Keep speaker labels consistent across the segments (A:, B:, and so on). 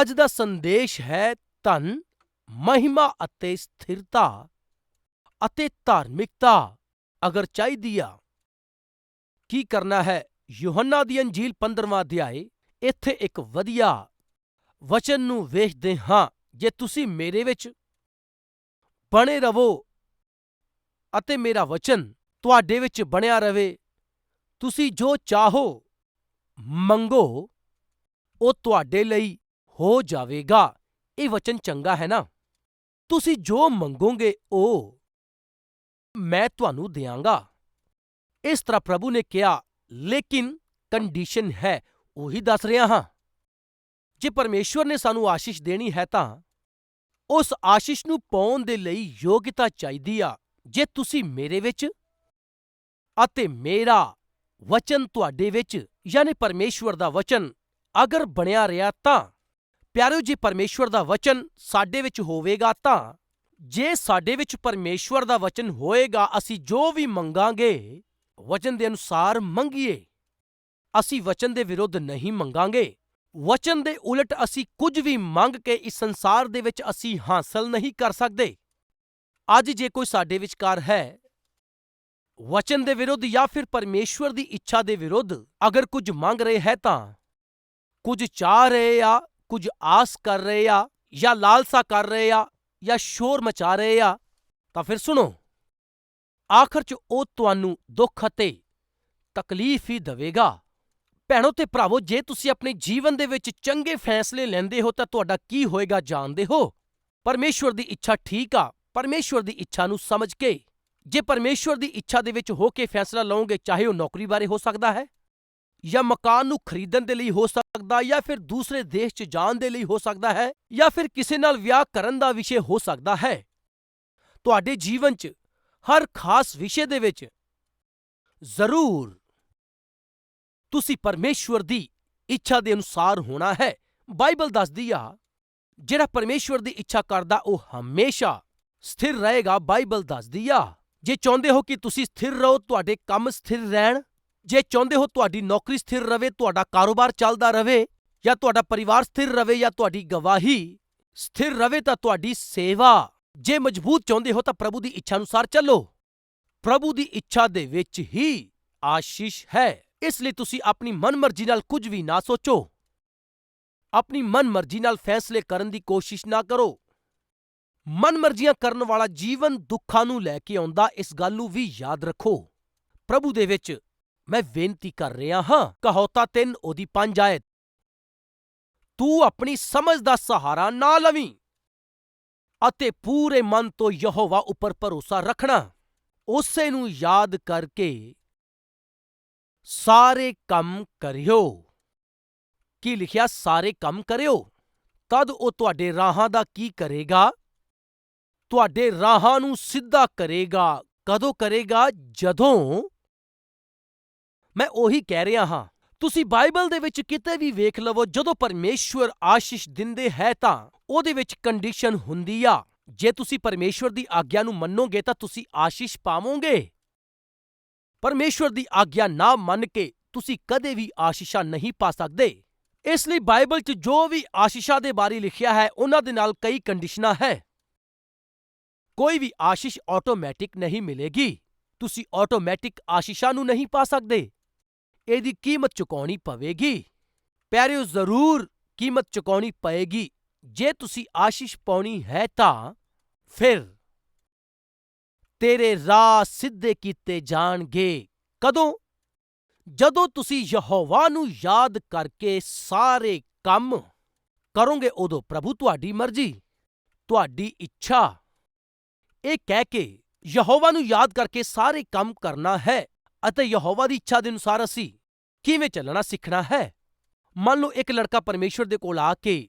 A: ਅੱਜ ਦਾ ਸੰਦੇਸ਼ ਹੈ ਧਨ, ਮਹਿਮਾ ਅਤੇ ਸਥਿਰਤਾ ਅਤੇ ਧਾਰਮਿਕਤਾ। ਅਗਰ ਚਾਹੀਦੀ ਆ, ਕੀ ਕਰਨਾ ਹੈ? ਯੋਹੰਨਾ ਦੀ ਅੰਜੀਲ 15ਵਾਂ ਅਧਿਆਏ, ਇੱਥੇ ਇੱਕ ਵਧੀਆ ਵਚਨ ਨੂੰ ਵੇਖਦੇ ਹਾਂ। ਜੇ ਤੁਸੀਂ ਮੇਰੇ ਵਿੱਚ ਬਣੇ ਰਵੋ ਅਤੇ ਮੇਰਾ ਵਚਨ ਤੁਹਾਡੇ ਵਿੱਚ ਬਣਿਆ ਰਵੇ, ਤੁਸੀਂ ਜੋ ਚਾਹੋ ਮੰਗੋ, ਉਹ ਤੁਹਾਡੇ ਲਈ ਹੋ ਜਾਵੇਗਾ। ਇਹ ਵਚਨ ਚੰਗਾ ਹੈ ਨਾ? ਤੁਸੀਂ ਜੋ ਮੰਗੋਗੇ, ਉਹ ਮੈਂ ਤੁਹਾਨੂੰ ਦਿਆਂਗਾ। ਇਸ ਤਰ੍ਹਾਂ ਪ੍ਰਭੂ ਨੇ ਕਿਹਾ, ਲੇਕਿਨ ਕੰਡੀਸ਼ਨ ਹੈ, ਉਹੀ ਦੱਸ ਰਿਹਾ ਹਾਂ। ਜੇ ਪਰਮੇਸ਼ਵਰ ਨੇ ਸਾਨੂੰ ਆਸ਼ੀਸ਼ ਦੇਣੀ ਹੈ ਤਾਂ ਉਸ ਆਸ਼ੀਸ਼ ਨੂੰ ਪਾਉਣ ਦੇ ਲਈ ਯੋਗਤਾ ਚਾਹੀਦੀ ਆ, ਜੇ ਤੁਸੀਂ ਮੇਰੇ ਵਿੱਚ ਅਤੇ ਮੇਰਾ ਵਚਨ ਤੁਹਾਡੇ ਵਿੱਚ, ਯਾਨੀ ਪਰਮੇਸ਼ਵਰ ਦਾ ਵਚਨ ਅਗਰ ਬਣਿਆ ਰਿਹਾ ਤਾਂ ਪਿਆਰਿਓ, ਜੇ ਪਰਮੇਸ਼ਵਰ ਦਾ ਵਚਨ ਸਾਡੇ ਵਿੱਚ ਹੋਵੇਗਾ ਤਾਂ, ਜੇ ਸਾਡੇ ਵਿੱਚ ਪਰਮੇਸ਼ਵਰ ਦਾ ਵਚਨ ਹੋਏਗਾ, ਅਸੀਂ ਜੋ ਵੀ ਮੰਗਾਂਗੇ, ਵਚਨ ਦੇ ਅਨੁਸਾਰ ਮੰਗੀਏ। ਅਸੀਂ ਵਚਨ ਦੇ ਵਿਰੁੱਧ ਨਹੀਂ ਮੰਗਾਂਗੇ। ਵਚਨ ਦੇ ਉਲਟ ਅਸੀਂ ਕੁਝ ਵੀ ਮੰਗ ਕੇ ਇਸ ਸੰਸਾਰ ਦੇ ਵਿੱਚ ਅਸੀਂ ਹਾਸਲ ਨਹੀਂ ਕਰ ਸਕਦੇ। ਅੱਜ ਜੇ ਕੋਈ ਸਾਡੇ ਵਿਚਕਾਰ ਹੈ, ਵਚਨ ਦੇ ਵਿਰੁੱਧ ਜਾਂ ਫਿਰ ਪਰਮੇਸ਼ਵਰ ਦੀ ਇੱਛਾ ਦੇ ਵਿਰੁੱਧ ਅਗਰ ਕੁਝ ਮੰਗ ਰਹੇ ਹੈ ਤਾਂ, ਕੁਝ ਚਾਹ ਰਹੇ ਆ ਕੁਝ ਆਸ ਕਰ ਰਹੇ ਆ ਜਾਂ ਲਾਲਸਾ ਕਰ ਰਹੇ ਆ ਜਾਂ ਸ਼ੋਰ ਮਚਾ ਰਹੇ ਆ, ਤਾਂ ਫਿਰ ਸੁਣੋ। ਆਖਰ 'ਚ ਉਹ ਤੁਹਾਨੂੰ ਦੁੱਖ ਅਤੇ ਤਕਲੀਫ ਹੀ ਦੇਵੇਗਾ। ਭੈਣੋ ਤੇ ਭਰਾਵੋ, ਜੇ ਤੁਸੀਂ ਆਪਣੇ ਜੀਵਨ ਦੇ ਵਿੱਚ ਚੰਗੇ ਫੈਸਲੇ ਲੈਂਦੇ ਹੋ, ਤਾਂ ਤੁਹਾਡਾ ਕੀ ਹੋਏਗਾ ਜਾਣਦੇ ਹੋ? ਪਰਮੇਸ਼ਵਰ ਦੀ ਇੱਛਾ ਠੀਕ ਆ, ਪਰਮੇਸ਼ਵਰ ਦੀ ਇੱਛਾ ਨੂੰ ਸਮਝ ਕੇ। ਜੇ ਪਰਮੇਸ਼ਵਰ ਦੀ ਇੱਛਾ ਦੇ ਵਿੱਚ ਹੋ ਕੇ ਫੈਸਲਾ ਲਓਗੇ, ਚਾਹੇ ਉਹ ਨੌਕਰੀ ਬਾਰੇ ਹੋ ਸਕਦਾ ਹੈ। ਜਾਂ ਮਕਾਨ ਨੂੰ ਖਰੀਦਣ ਦੇ ਲਈ ਹੋ ਸਕਦਾ ਜਾਂ ਫਿਰ ਦੂਸਰੇ ਦੇਸ਼ 'ਚ ਜਾਣ ਦੇ ਲਈ ਹੋ ਸਕਦਾ ਹੈ ਜਾਂ ਫਿਰ ਕਿਸੇ ਨਾਲ ਵਿਆਹ ਕਰਨ ਦਾ ਵਿਸ਼ੇ ਹੋ ਸਕਦਾ ਹੈ। ਤੁਹਾਡੇ ਜੀਵਨ 'ਚ ਹਰ ਖਾਸ ਵਿਸ਼ੇ ਦੇ ਵਿੱਚ ਜ਼ਰੂਰ ਤੁਸੀਂ ਪਰਮੇਸ਼ਵਰ ਦੀ ਇੱਛਾ ਦੇ ਅਨੁਸਾਰ ਹੋਣਾ ਹੈ। ਬਾਈਬਲ ਦੱਸਦੀ ਆ, ਜਿਹੜਾ ਪਰਮੇਸ਼ਵਰ ਦੀ ਇੱਛਾ ਕਰਦਾ, ਉਹ ਹਮੇਸ਼ਾ ਸਥਿਰ ਰਹੇਗਾ। ਬਾਈਬਲ ਦੱਸਦੀ ਆ, ਜੇ ਚਾਹੁੰਦੇ ਹੋ ਕਿ ਤੁਸੀਂ ਸਥਿਰ ਰਹੋ, ਤੁਹਾਡੇ ਕੰਮ ਸਥਿਰ ਰਹਿਣ ਜੇ ਚਾਹੁੰਦੇ ਹੋ ਤੁਹਾਡੀ ਨੌਕਰੀ ਸਥਿਰ ਰਵੇ, ਤੁਹਾਡਾ ਕਾਰੋਬਾਰ ਚੱਲਦਾ ਰਵੇ ਜਾਂ ਤੁਹਾਡਾ ਪਰਿਵਾਰ ਸਥਿਰ ਰਵੇ ਜਾਂ ਤੁਹਾਡੀ ਗਵਾਹੀ ਸਥਿਰ ਰਵੇ ਤਾਂ ਤੁਹਾਡੀ ਸੇਵਾ। ਜੇ ਮਜ਼ਬੂਤ ਚਾਹੁੰਦੇ ਹੋ ਤਾਂ ਪ੍ਰਭੂ ਦੀ ਇੱਛਾ ਅਨੁਸਾਰ ਚੱਲੋ। ਪ੍ਰਭੂ ਦੀ ਇੱਛਾ ਦੇ ਵਿੱਚ ਹੀ ਆਸ਼ੀਸ਼ ਹੈ। ਇਸ ਲਈ ਤੁਸੀਂ ਆਪਣੀ ਮਨਮਰਜ਼ੀ ਨਾਲ ਕੁਝ ਵੀ ਨਾ ਸੋਚੋ। ਆਪਣੀ ਮਨਮਰਜ਼ੀ ਨਾਲ ਫੈਸਲੇ ਕਰਨ ਦੀ ਕੋਸ਼ਿਸ਼ ਨਾ ਕਰੋ। ਮਨਮਰਜ਼ੀਆਂ ਕਰਨ ਵਾਲਾ ਜੀਵਨ ਦੁੱਖਾਂ ਨੂੰ ਲੈ ਕੇ ਆਉਂਦਾ, ਇਸ ਗੱਲ ਨੂੰ ਵੀ ਯਾਦ ਰੱਖੋ। ਪ੍ਰਭੂ ਦੇ ਵਿੱਚ ਮੈਂ ਬੇਨਤੀ ਕਰ ਰਿਹਾ ਹਾਂ, ਕਹੌਤਾ 3 ਉਹਦੀ ਪੰਜ ਆਇਤ। ਤੂੰ ਆਪਣੀ ਸਮਝ ਦਾ ਸਹਾਰਾ ਨਾ ਲਵੀਂ ਅਤੇ ਪੂਰੇ ਮਨ ਤੋਂ ਯਹੋਵਾ ਉੱਪਰ ਭਰੋਸਾ ਰੱਖਣਾ। ਉਸੇ ਨੂੰ ਯਾਦ ਕਰਕੇ ਸਾਰੇ ਕੰਮ ਕਰਿਓ। ਕੀ ਲਿਖਿਆ? ਸਾਰੇ ਕੰਮ ਕਰਿਓ। ਤਦ ਉਹ ਤੁਹਾਡੇ ਰਾਹਾਂ ਦਾ ਕੀ ਕਰੇਗਾ? ਤੁਹਾਡੇ ਰਾਹਾਂ ਨੂੰ ਸਿੱਧਾ ਕਰੇਗਾ, ਕਦੋਂ ਕਰੇਗਾ? ਜਦੋਂ ਮੈਂ ਉਹੀ ਕਹਿ ਰਿਹਾ ਹਾਂ, ਤੁਸੀਂ ਬਾਈਬਲ ਦੇ ਵਿੱਚ ਕਿਤੇ ਵੀ ਵੇਖ ਲਵੋ, ਜਦੋਂ ਪਰਮੇਸ਼ਵਰ ਆਸ਼ੀਸ਼ ਦਿੰਦੇ ਹੈ ਤਾਂ ਉਹਦੇ ਵਿੱਚ ਕੰਡੀਸ਼ਨ ਹੁੰਦੀ ਆ। ਜੇ ਤੁਸੀਂ ਪਰਮੇਸ਼ਵਰ ਦੀ ਆਗਿਆ ਨੂੰ ਮੰਨੋਗੇ ਤਾਂ ਤੁਸੀਂ ਆਸ਼ੀਸ਼ ਪਾਵੋਗੇ। ਪਰਮੇਸ਼ਵਰ ਦੀ ਆਗਿਆ ਨਾ ਮੰਨ ਕੇ ਤੁਸੀਂ ਕਦੇ ਵੀ ਆਸ਼ੀਸ਼ਾਂ ਨਹੀਂ ਪਾ ਸਕਦੇ। ਇਸ ਲਈ ਬਾਈਬਲ 'ਚ ਜੋ ਵੀ ਆਸ਼ੀਸ਼ਾਂ ਦੇ ਬਾਰੇ ਲਿਖਿਆ ਹੈ, ਉਹਨਾਂ ਦੇ ਨਾਲ ਕਈ ਕੰਡੀਸ਼ਨਾਂ ਹੈ। ਕੋਈ ਵੀ ਆਸ਼ੀਸ਼ ਆਟੋਮੈਟਿਕ ਨਹੀਂ ਮਿਲੇਗੀ। ਤੁਸੀਂ ਆਟੋਮੈਟਿਕ ਆਸ਼ੀਸ਼ਾਂ ਨੂੰ ਨਹੀਂ ਪਾ ਸਕਦੇ। ਇਹਦੀ ਕੀਮਤ ਚੁਕਾਉਣੀ ਪਵੇਗੀ। ਪਿਆਰਿਓ, ਜ਼ਰੂਰ ਕੀਮਤ ਚੁਕਾਉਣੀ ਪਏਗੀ। ਜੇ ਤੁਸੀਂ ਆਸ਼ੀਸ਼ ਪਾਉਣੀ ਹੈ ਤਾਂ ਫਿਰ ਤੇਰੇ ਰਾਹ ਸਿੱਧੇ ਕੀਤੇ ਜਾਣਗੇ। ਕਦੋਂ? ਜਦੋਂ ਤੁਸੀਂ ਯਹੋਵਾ ਨੂੰ ਯਾਦ ਕਰਕੇ ਸਾਰੇ ਕੰਮ ਕਰੋਗੇ, ਉਦੋਂ ਪ੍ਰਭੂ ਤੁਹਾਡੀ ਮਰਜ਼ੀ, ਤੁਹਾਡੀ ਇੱਛਾ। ਇਹ ਕਹਿ ਕੇ ਯਹੋਵਾ ਨੂੰ ਯਾਦ ਕਰਕੇ ਸਾਰੇ ਕੰਮ ਕਰਨਾ ਹੈ ਅਤੇ ਯਹੋਵਾ ਦੀ ਇੱਛਾ ਦੇ ਅਨੁਸਾਰ ਅਸੀਂ ਕਿਵੇਂ ਚੱਲਣਾ ਸਿੱਖਣਾ ਹੈ? ਮੰਨ ਲਓ ਇੱਕ ਲੜਕਾ ਪਰਮੇਸ਼ੁਰ ਦੇ ਕੋਲ ਆ ਕੇ